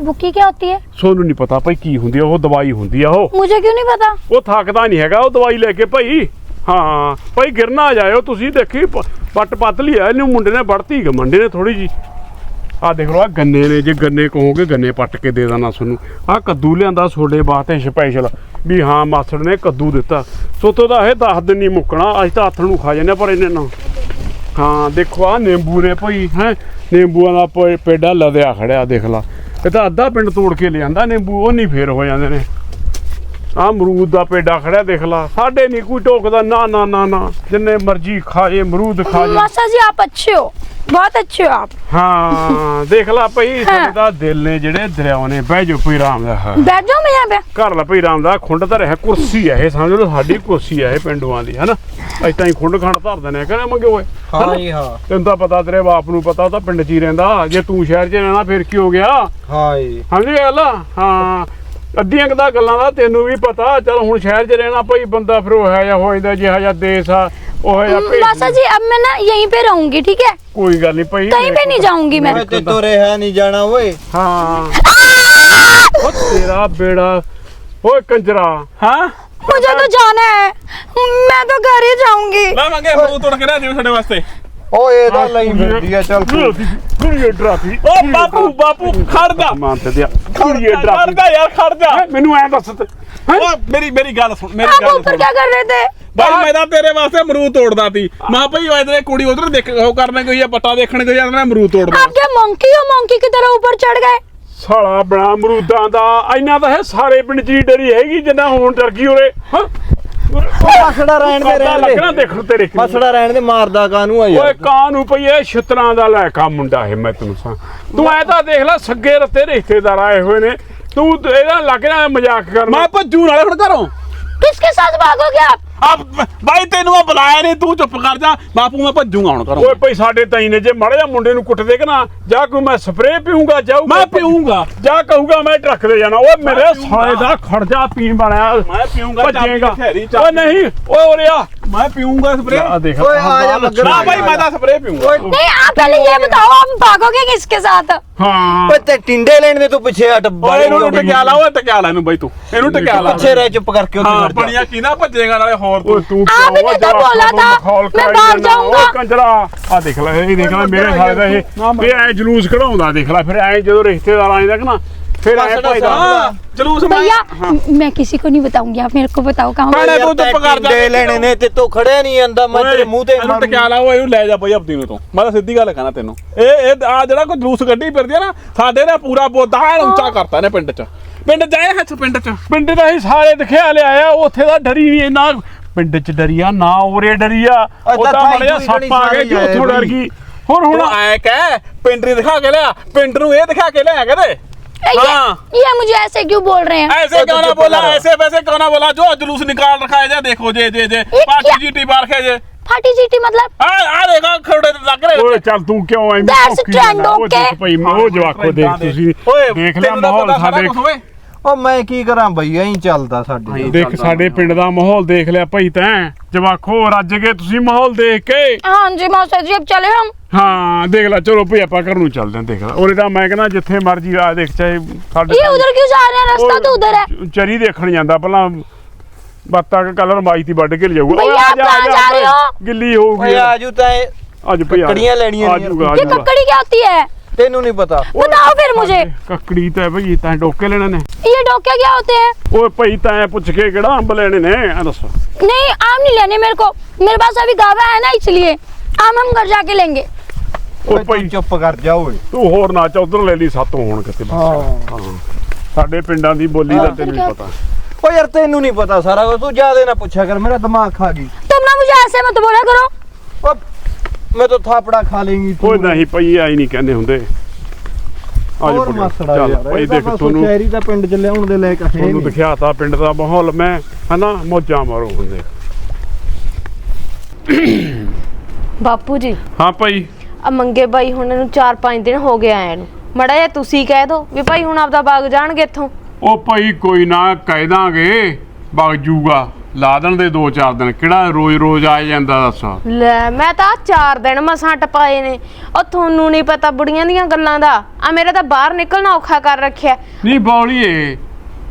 बुकी क्या होती है ਸੋਨੂੰ ਨਹੀਂ ਪਤਾ ਭਈ ਕੀ ਹੁੰਦੀ ਆ ਉਹ ਦਵਾਈ ਹੁੰਦੀ ਆ ਉਹ मुझे क्यों नहीं पता ਉਹ ਥੱਕਦਾ ਨਹੀਂ ਹੈਗਾ ਉਹ ਦਵਾਈ ਲੈ ਕੇ ਭਾਈ ਹਾਂ ਭਾਈ ਗਿਰਨਾ ਜਾਇਓ, ਤੁਸੀਂ ਦੇਖੀ, ਪ- ਪੱਟ ਪਤਲੀ ਆ ਇਹਨੂੰ ਮੁੰਡੇ ਨੇ ਵੜਤੀ ਗਮੰਡੇ ਨੇ ਥੋੜੀ ਜੀ ਆ ਦੇਖ ਲਓ ਆ ਗੰਨੇ ਨੇ, ਜੇ ਗੰਨੇ ਕਹੋਗੇ, ਗੰਨੇ ਪੱਟ ਕੇ ਦੇ ਦੇਣਾ ਤੁਹਾਨੂੰ। ਆ ਕੱਦੂ ਲਿਆਂਦਾ ਤੁਹਾਡੇ ਵਾਸਤੇ ਸਪੈਸ਼ਲ ਵੀ ਹਾਂ, ਮਾਸੜ ਨੇ ਕੱਦੂ ਦਿੱਤਾ। ਸੋਤੋਂ ਦਾ ਇਹ 10 ਦਿਨ ਨਹੀਂ ਮੁੱਕਣਾ, ਅੱਜ ਤਾਂ ਹੱਥ ਨੂੰ ਖਾ ਜਾਂਦੇ ਪਰ ਇਹਨੇ ਨਾ। ਹਾਂ, ਦੇਖੋ ਆ ਨਿੰਬੂ ਨੇ ਭਾਈ, ਹੈ, ਨਿੰਬੂਆਂ ਦਾ ਪ- ਪੇਡਾ ਲਦਿਆ ਖੜਿਆ, ਦੇਖ ਲਾ। ਇਹ ਤਾਂ ਅੱਧਾ ਪਿੰਡ ਤੋੜ ਕੇ ਲਿਆਂਦਾ ਨਿੰਬੂ, ਉਹ ਨਹੀਂ ਫੇਰ ਹੋ ਜਾਂਦੇ ਨੇ। ਆ ਅਮਰੂਦ ਦਾ ਪੇਡਾ ਖੜਾ ਦੇਖ ਲਾ। ਸਾਡੇ ਨਹੀਂ ਕੋਈ ਟੋਕਦਾ ਨਾ ਨਾ ਨਾ ਨਾ। ਜਿੰਨੇ ਮਰਜ਼ੀ ਖਾ ਜੇ ਅਮਰੂਦ ਖਾ ਜੇ। ਮਾਸਾ ਜੀ ਆਪ ਅੱਛੇ ਹੋ। ਬਹੁਤ ਅੱਛੇ ਹੋ ਆਪ। ਹਾਂ ਦੇਖ ਲਾ ਭਈ ਸਾਡਾ ਦਿਲ ਨੇ ਜਿਹੜੇ ਦਰਿਆਵਾਂ ਨੇ ਬਹਿ ਜੋ ਭਈ ਰਾਮ ਦਾ ਬੈਠ ਜਾਓ ਮੈਂ ਬੈ ਘਰ ਲਾ ਭਈ ਰਾਮ ਦਾ ਖੁੰਡ ਧਰਿਆ ਹੈ ਕੁਰਸੀ ਹੈ ਇਹ ਸਮਝ ਲਓ ਸਾਡੀ ਕੁਰਸੀ ਹੈ ਇਹ ਪਿੰਡੂਆਂ ਦੀ ਹਨਾ? ਐਤਾਂ ਹੀ ਖੁੰਡ ਖਾਣ ਧਰ ਦਿੰਦੇ ਆ ਕਹਿੰਦੇ ਮੰਗੇ ਹੋਏ। ਹਾਂ ਜੀ ਹਾਂ। ਤੈਨੂੰ ਤਾਂ ਪਤਾ ਤੇਰੇ ਬਾਪ ਨੂੰ ਪਤਾ ਤਾਂ ਪਿੰਡ 'ਚ ਹੀ ਰਹਿੰਦਾ। ਜੇ ਤੂੰ ਸ਼ਹਿਰ 'ਚ ਰਹਿਣਾ ਫਿਰ ਕੀ ਹੋ ਗਿਆ? ਹਾਂ ਜੀ। ਸਮਝ ਗਿਆ ਹਾਂ। ਅੱਧੀਆਂ ਕੁ ਤਾਂ ਗੱਲਾਂ ਦਾ ਤੈਨੂੰ ਵੀ ਪਤਾ ਚਲ ਹੁਣ ਸ਼ਹਿਰ 'ਚ ਰਹਿਣਾ ਭਈ ਬੰਦਾ ਫਿਰ ਉਹ ਹੈ ਜਾਂ ਹੋ ਜਾਂਦਾ ਜਿਹਾ ਜਿਹਾ ਦੇਸ਼ ਆ ਉਹ ਜਿਹਾ ਭੇਸ मासा जी अब मैं ना यहीं पे रहूंगी ठीक है ਕੋਈ ਗੱਲ ਨਹੀਂ ਭਈ कहीं पे नहीं जाऊंगी मैं ਓਏ ਤੇ ਤੋਂ ਰਿਹਾ ਨਹੀਂ ਜਾਣਾ ਓਏ ਹਾਂ ਉਹ ਤੇਰਾ ਬੇੜਾ ਓਏ ਕੰਜਰਾ ਹਾਂ मुझे तो जाना है मैं तो घर ही जाऊंगी ਲੈ ਮੰਗੇ ਅਮਰੂਦ ਤੋੜ ਕੇ ਲਿਆ ਦਿਓ ਸਾਡੇ ਵਾਸਤੇ ਓਏ ਇਹਦਾ ਲਈ ਫਿਰਦੀ ਆ ਚੱਲ ਤੂੰ। ਕੁੜੀਏ ਡਰਾਪੀ ਓ ਬਾਪੂ ਬਾਪੂ ਖੜਦਾ ਮਾਨ ਤੇ ਦਿਆ। ਕੁੜੀਏ ਡਰਾਪੀ ਖੜਦਾ ਯਾਰ ਖੜਦਾ ਮੈਨੂੰ ਐ ਦੱਸ ਤੇ। ਓ ਮੇਰੀ ਮੇਰੀ ਗੱਲ ਸੁਣ ਮੇਰੀ ਗੱਲ ਸੁਣ। ਉੱਪਰ ਕੀ ਕਰ ਰਹੇ ਤੇ? ਬਾਈ ਮੈਂ ਤਾਂ ਤੇਰੇ ਵਾਸਤੇ ਅਮਰੂਦ ਤੋੜਦਾ ਸੀ। ਮਾਂ ਭਈ ਇਧਰੇ ਕੁੜੀ ਉਧਰ ਦੇਖ ਉਹ ਕਰਨ ਗਈ ਆ ਪੱਟਾ ਦੇਖਣ ਗਈ ਆ ਨਾ ਅਮਰੂਦ ਤੋੜਦਾ। ਆਪ ਕੇ ਮੰਕੀ ਹੋ? ਮੰਕੀ ਕਿ ਤਰ੍ਹਾਂ ਉੱਪਰ ਚੜ ਗਏ। ਸਾਲਾ ਬਣਾ ਅਮਰੂਦਾਂ ਦਾ। ਇੰਨਾ ਤਾਂ ਹੈ ਸਾਰੇ ਪਿੰਡ ਦੀ ਡਰੀ ਹੈਗੀ ਜਿੰਨਾ ਹੋਣ ਡਰ ਗਈ ਉਰੇ। ਹਾਂ? ਰਹਿਣ ਦੇ ਮਾਰਦਾ ਕਾਨੂੰ ਆ ਯਾਰ? ਓਏ ਪਈ ਇਹ ਲੈ ਕਾ ਮੁੰਡਾ ਹੈ ਮੈਂ ਤੈਨੂੰ ਸਾਂ ਤੂੰ ਐ ਤਾਂ ਦੇਖ ਲੈ ਸੱਗੇ ਰਤੇ ਰਿਸ਼ਤੇਦਾਰ ਆਏ ਹੋਏ ਨੇ। ਤੂੰ ਇਹਦਾ ਲੱਗ ਰਿਹਾ ਮਜ਼ਾਕ ਕਰਨ। ਮੈਂ ਭੱਜੂ ਨਾਲੇ ਹੁਣ ਘਰੋਂ। ਕਿਸ ਕੇ ਸਾਥ ਭਾਗੋਗੇ ਆਪ? ਆ ਬਾਈ ਤੈਨੂੰ ਆ ਬੁਲਾਇਆ ਨਹੀਂ ਤੂੰ ਚੁੱਪ ਕਰ ਜਾ। ਬਾਪੂ ਮੈਂ ਭੱਜੂਗਾ ਹੁਣ ਘਰੋਂ। ਓਏ ਭਾਈ ਸਾਡੇ ਤਾਈ ਨੇ ਜੇ ਮਾੜਾ ਮੁੰਡੇ ਨੂੰ ਕੁੱਟ ਦੇ ਕਿ ਨਾ ਜਾਂ ਕੋਈ ਮੈਂ ਸਪਰੇਅ ਪੀਊਂਗਾ ਜਾਊ ਮੈਂ ਪੀਊਂਗਾ। ਜਾਂ ਕਹੂਗਾ ਮੈਂ ਟਰੱਕ ਦੇ ਜਾਣਾ। ਓਏ ਮੇਰੇ ਸਾਲੇ ਦਾ ਖੜਜਾ ਪੀਣ ਬਣਿਆ ਮੈਂ ਪੀਊਂਗਾ ਭੱਜੇਗਾ। ਓਏ ਨਹੀਂ ਓਏ ਓਰਿਆ ਮੈਂ ਪੀਊਂਗਾ ਸਪਰੇ ਓਏ ਆ ਜਾ ਲੱਗਣਾ ਭਾਈ ਮੈਂ ਤਾਂ ਸਪਰੇ ਪੀਊਂਗਾ। ਨਹੀਂ ਆਪ ਪਹਿਲੇ ਇਹ ਬਤਾਓ ਆਪ ਭਾਗੋਗੇ ਕਿਸਕੇ ਸਾਥ? ਹਾਂ। ਓਏ ਤੇ ਟਿੰਡੇ ਲੈਣ ਦੇ ਤੂੰ ਪਿੱਛੇ ਹਟ ਓਏ ਇਹਨੂੰ ਟਕਿਆ ਲਾ ਓਏ ਟਕਿਆ ਲਾ ਇਹਨੂੰ ਬਾਈ ਤੂੰ। ਇਹਨੂੰ ਟਕਿਆ ਲਾ। ਪਿੱਛੇ ਰਹਿ ਚੁੱਪ ਕਰਕੇ ਉਹ ਬਣੀਆਂ ਕੀ ਨਾ ਭੱਜੇਗਾ ਨਾਲੇ ਹੋਰ ਓਏ ਤੂੰ ਤੂੰ आपने ਕਿਉਂ तो ਜਵਾਕਾਂ बोला ਨੂੰ था, ਮਖੌਲ मैं ਕਰਾਈ भाग ਜਾਂਦਾ? ਓਏ जाऊंगा। ਕੰਜਰਾ ਆ ਦੇਖ ਲੈ ਇਹ ਦੇਖ ਲੈ ਮੇਰੇ ਹਾਲ ਦਾ ਇਹ ਵੀ ਐ ਜਲੂਸ ਕਢਾਉਂਦਾ ਦੇਖ ਲੈ ਫਿਰ ਐ ਜਦੋਂ ਰਿਸ਼ਤੇਦਾਰ ਆਏ ਤੱਕ ਨਾ ਫਿਰ ਐ ਬਸ ਭਾਈਦਾ ਹਾਂ ਜਲੂਸ ਮੈਂ भैया मैं किसी को नहीं बताऊंगी आप मेरे को बताओ कहाँ ਭੈਣੇ ਯਾਰ ਤੂੰ ਚੁੱਪ ਕਰ ਜਾ ਟਿੰਡੇ ਲੈਣੇ ਨੇ ਤੇ ਤੂੰ ਖੜਿਆ ਨਹੀਂ ਜਾਂਦਾ ਮੈਂ ਤੇਰੇ ਮੂੰਹ ਤੇ ਇਹਨੂੰ ਟਕਿਆ ਲਾ ਓਏ ਇਹਨੂੰ ਲੈ ਜਾ ਬਈ ਆਪਦੀ ਨੂੰ ਤੂੰ ਮੈਂ ਤਾਂ ਸਿੱਧੀ ਗੱਲ ਕਹਣਾ ਤੈਨੂੰ ਇਹ ਇਹ ਆ ਜਿਹੜਾ ਕੋਈ ਜਲੂਸ ਗੱਡੀ ਫਿਰਦੀ ਆ ਨਾ ਸਾਡੇ ਨੇ ਪੂਰਾ ਬੋਦਾ ਐਨ ਉੱਚਾ ਕਰਤਾ ਨੇ ਪਿੰਡ 'ਚ ਪਿੰਡ ਜਾਏ ਹੱਥ ਪਿੰਡ 'ਚ ਪਿੰਡ ਦਾ ਹੀ ਸਾਰੇ ਦਿਖਿਆ ਲਿਆਇਆ ਉੱਥੇ ਦਾ ਡਰੀ ਨਹੀਂ ਇੰਨਾ ਪਿੰਡ ਚ ਡਰੀਆ ਨਾ ਉਰੇ ਡਰੀਆ ਉਹ ਤਾਂ ਤਾਂ ਥਾਈ ਮੜਿਆ ਥੂਈ ਸੱਪ ਆ ਗਏ ਸਾਰੀ ਕਿ ਉੱਥੋਂ ਡਰ ਆਏ ਗਈ ਹੁਣ ਹੁਣ ਹੁਣ ਐ ਕਹਿ ਪਿੰਡ ਨਹੀਂ ਦਿਖਾ ਕੇ ਲਿਆ ਪਿੰਡ ਨੂੰ ਇਹ ਦਿਖਾ ਕੇ ਲਿਆ ਕਦੇ ये, हाँ। ये मुझे ऐसे क्यों बोल रहे हैं ऐसे तो क्यों ना चुप बोला करो। ऐसे वैसे क्यों ना बोला जो जुलूस निकाल रखा है जे देखो जे जे जे ये पार्टी क्या? जीटी बार खे जे फाटी चीटी मतलब आ आ देखो खड़े ते लग रहे ਓਏ ਚੱਲ ਤੂੰ ਕਿਉਂ ਐਵੇਂ That's ਭੌਂਕੀ ਜਾਂਦਾ? ਉਹ trend, ਦੇਖ ਭਈ ਉਹ ਜਵਾਕੋ ਦੇਖ ਤੁਸੀਂ ਓਏ ਦੇਖ ਲਿਆ ਤੈਨੂੰ ਉਹ ਮੈਂ ਕੀ ਕਰਾਂ ਬਈ ਐਂ ਚੱਲਦਾ ਸਾਡੇ ਦੇਖ ਸਾਡੇ ਪਿੰਡ ਦਾ ਮਾਹੌਲ ਦੇਖ ਲਿਆ ਭਾਈ ਤੈਂ। ਜਵਾਖੋ ਰੱਜ ਗਏ ਤੁਸੀਂ ਮਾਹੌਲ ਦੇਖ ਕੇ। ਹਾਂਜੀ ਮਾਸਟਰ ਜੀ ਅਬ ਚਲੇ ਹਮ? ਹਾਂ ਦੇਖ ਲੈ ਚਲੋ ਭਈ ਆਪਾਂ ਘਰ ਨੂੰ ਚੱਲਦੇ ਆਂ ਦੇਖ ਲੈ। ਉਹਦੇ ਤਾਂ ਮੈਂ ਕਹਿੰਦਾ ਜਿੱਥੇ ਮਰਜ਼ੀ ਆ ਦੇਖ ਚਾਹੇ ਸਾਡੇ ਇਹ ਉਧਰ ਕਿਉਂ ਜਾ ਰਿਹਾ ਰਸਤਾ ਤਾਂ ਉਧਰ ਹੈ। ਚਰੀ ਦੇਖਣ ਜਾਂਦਾ ਪਹਿਲਾਂ ਬਾਤਾਂ ਕਲਰ ਮਾਈ ਤੀ ਵੱਢ ਕੇ ਲਿਜਾਊਗਾ। ਆ ਜਾ ਆ ਜਾ ਗਿੱਲੀ ਹੋਊਗੀ। ਓਏ ਆਜੂ ਤਾਂ ਅੱਜ ਭਈ ਕੱਕੜੀਆਂ ਲੈਣੀਆਂ ਨੇ ਇਹ ਕੱਕੜੀ ਕੀ ਹੁੰਦੀ ਹੈ? ਤੈਨੂੰ ਨਹੀਂ ਪਤਾ बताओ फिर मुझे ਕੱਕੜੀ ਤਾਂ ਭਈ ਤਾਂ ਡੋਕੇ ਲੈਣੇ ਨੇ ये डोके क्या होते हैं ਓਏ ਭਈ ਤਾਂ ਪੁੱਛ ਕੇ ਕਿਹੜਾ ਅੰਬ ਲੈਣੇ ਨੇ ਆ ਦੱਸੋ नहीं आम नहीं लेने मेरे को मेरे पास अभी गावा है ना इसलिए आम हम घर जाके लेंगे ਓਏ ਓਏ ਭਈ ਤੂੰ ਚੁੱਪ ਕਰ ਜਾ ਓਏ ਤੂੰ ਹੋਰ ਨਾ ਚੌਧਰ ਲੈ ਲਈ ਸਾਤੋਂ ਹੁਣ ਕਿਤੇ ਬਸ। ਹਾਂ ਹਾਂ ਸਾਡੇ ਪਿੰਡਾਂ ਦੀ ਬੋਲੀ ਦਾ ਤੈਨੂੰ ਹੀ ਪਤਾ ਓ ਯਾਰ ਤੈਨੂੰ ਨਹੀਂ ਪਤਾ ਸਾਰਾ ਕੁਝ ਤੂੰ ਜਿਆਦਾ ਨਾ ਪੁੱਛਿਆ ਕਰ ਮੇਰਾ ਦਿਮਾਗ ਖਾ ਗਈ तुम ना मुझे ऐसे मत बोला करो ਓ ਮੈਂ ਤਾਂ ਥਾਪੜਾ ਖਾ ਲੇਂਗੀ ਤੂੰ। ਕੋਈ ਨਹੀਂ ਭਈ ਆਈ ਨਹੀਂ ਕਹਿੰਦੇ ਹੁੰਦੇ। ਹੋਰ ਮਸੜਾ ਚੱਲ ਯਾਰ ਭਈ ਦੇਖ ਤੁਹਾਨੂੰ ਸ਼ਹਿਰੀ ਦਾ ਪਿੰਡ ਚ ਲਿਆਉਣ ਦੇ ਲਾਇਕ ਹੈ ਤੁਹਾਨੂੰ ਨਹੀਂ। ਦਿਖਿਆਤਾ ਪਿੰਡ ਦਾ ਮਾਹੌਲ ਮੈਂ ਹਨਾ ਮੋਜਾਂ ਮਾਰੋ ਹੁੰਦੇ ਬਾਪੂ ਜੀ। ਹਾਂ ਭਾਈ। ਆ ਮੰਗੇ ਬਾਈ ਹੁਣ ਇਹਨੂੰ 4-5 ਦਿਨ ਹੋ ਗਏ ਆਏ ਨੂੰ। ਮੜਾ ਜਿਹਾ ਤੁਸੀਂ ਕਹਿ ਦੋ ਵੀ ਭਾਈ ਹੁਣ ਆਪਦਾ ਬਾਗ ਜਾਣਗੇ ਇੱਥੋਂ। ਉਹ ਭਾਈ ਕੋਈ ਨਾ ਕਹਿ ਦਾਂਗੇ ਵਗ ਜੂਗਾ। ਲਾ ਦੇਣ ਦੇ 2-4 ਦਿਨ ਕਿਹੜਾ ਰੋਜ਼-ਰੋਜ਼ ਆ ਜਾਂਦਾ ਦੱਸ? ਲੈ ਮੈਂ ਤਾਂ 4 ਦਿਨ ਮਸਾਂ ਟਪਾਏ ਨੇ। ਉਹ ਤੁਹਾਨੂੰ ਨਹੀਂ ਪਤਾ ਬੁੜੀਆਂ ਦੀਆਂ ਗੱਲਾਂ ਦਾ। ਆ ਮੇਰਾ ਤਾਂ ਬਾਹਰ ਨਿਕਲਣਾ ਔਖਾ ਕਰ ਰੱਖਿਆ। ਨਹੀਂ ਬੌਲੀਏ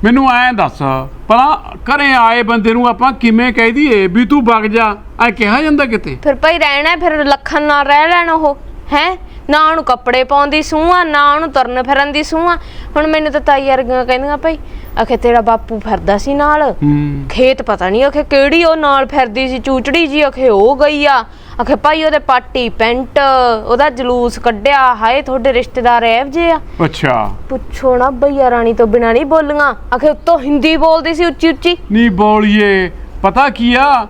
ਮੈਨੂੰ ਐਂ ਦੱਸ ਭਲਾ ਘਰੇ ਆਏ ਬੰਦੇ ਨੂੰ ਆਪਾਂ ਕਿਵੇਂ ਕਹਿ ਦਈਏ ਵੀ ਤੂੰ ਵਗ ਜਾ? ਐ ਕਿਹਾ ਜਾਂਦਾ ਕਿਤੇ? ਫਿਰ ਭਾਈ ਰਹਿਣਾ ਫਿਰ ਲੱਖਣ ਨਾਲ ਰਹਿ ਲੈਣ ਉਹ ਹੈ? ਨਾ ਉਹਨੂੰ ਕੱਪੜੇ ਪਾਉਣ ਦੀ ਸੂਹ ਆ ਨਾ ਉਹਨੂੰ ਤੁਰਨ ਫਿਰਨ ਦੀ ਸੂਹ। ਆ ਹੁਣ ਮੈਨੂੰ ਤਾਂ ਤਾਈ ਵਰਗੀਆਂ ਕਹਿੰਦੀਆਂ ਭਾਈ ਆਖੇ ਤੇਰਾ ਬਾਪੂ ਫਿਰਦਾ ਸੀ ਨਾਲ। ਹੂੰ। ਖੇਤ ਪਤਾ ਨਹੀਂ ਆਖੇ ਕਿਹੜੀ ਉਹ ਨਾਲ ਫਿਰਦੀ ਸੀ ਚੂਚੜੀ ਜੀ ਆਖੇ ਉਹ ਗਈ ਆ। ਆਖੇ ਭਾਈ ਉਹਦੇ ਪਾਟੀ ਪੈਂਟ ਉਹਦਾ ਜਲੂਸ ਕੱਢਿਆ। ਹਾਏ ਤੁਹਾਡੇ ਰਿਸ਼ਤੇਦਾਰ ਐਵ ਜੇ ਆ। ਅੱਛਾ। ਪੁੱਛੋ ਨਾ ਭਈਆ ਰਾਣੀ ਤੋਂ ਬਿਨਾ ਨਹੀਂ ਬੋਲੀਆਂ। ਆਖੇ ਉੱਤੋਂ ਹਿੰਦੀ ਬੋਲਦੀ ਸੀ ਉੱਚੀ ਉੱਚੀ ਨਹੀਂ ਬੋਲੀਏ। ਪਤਾ ਕੀ ਆ?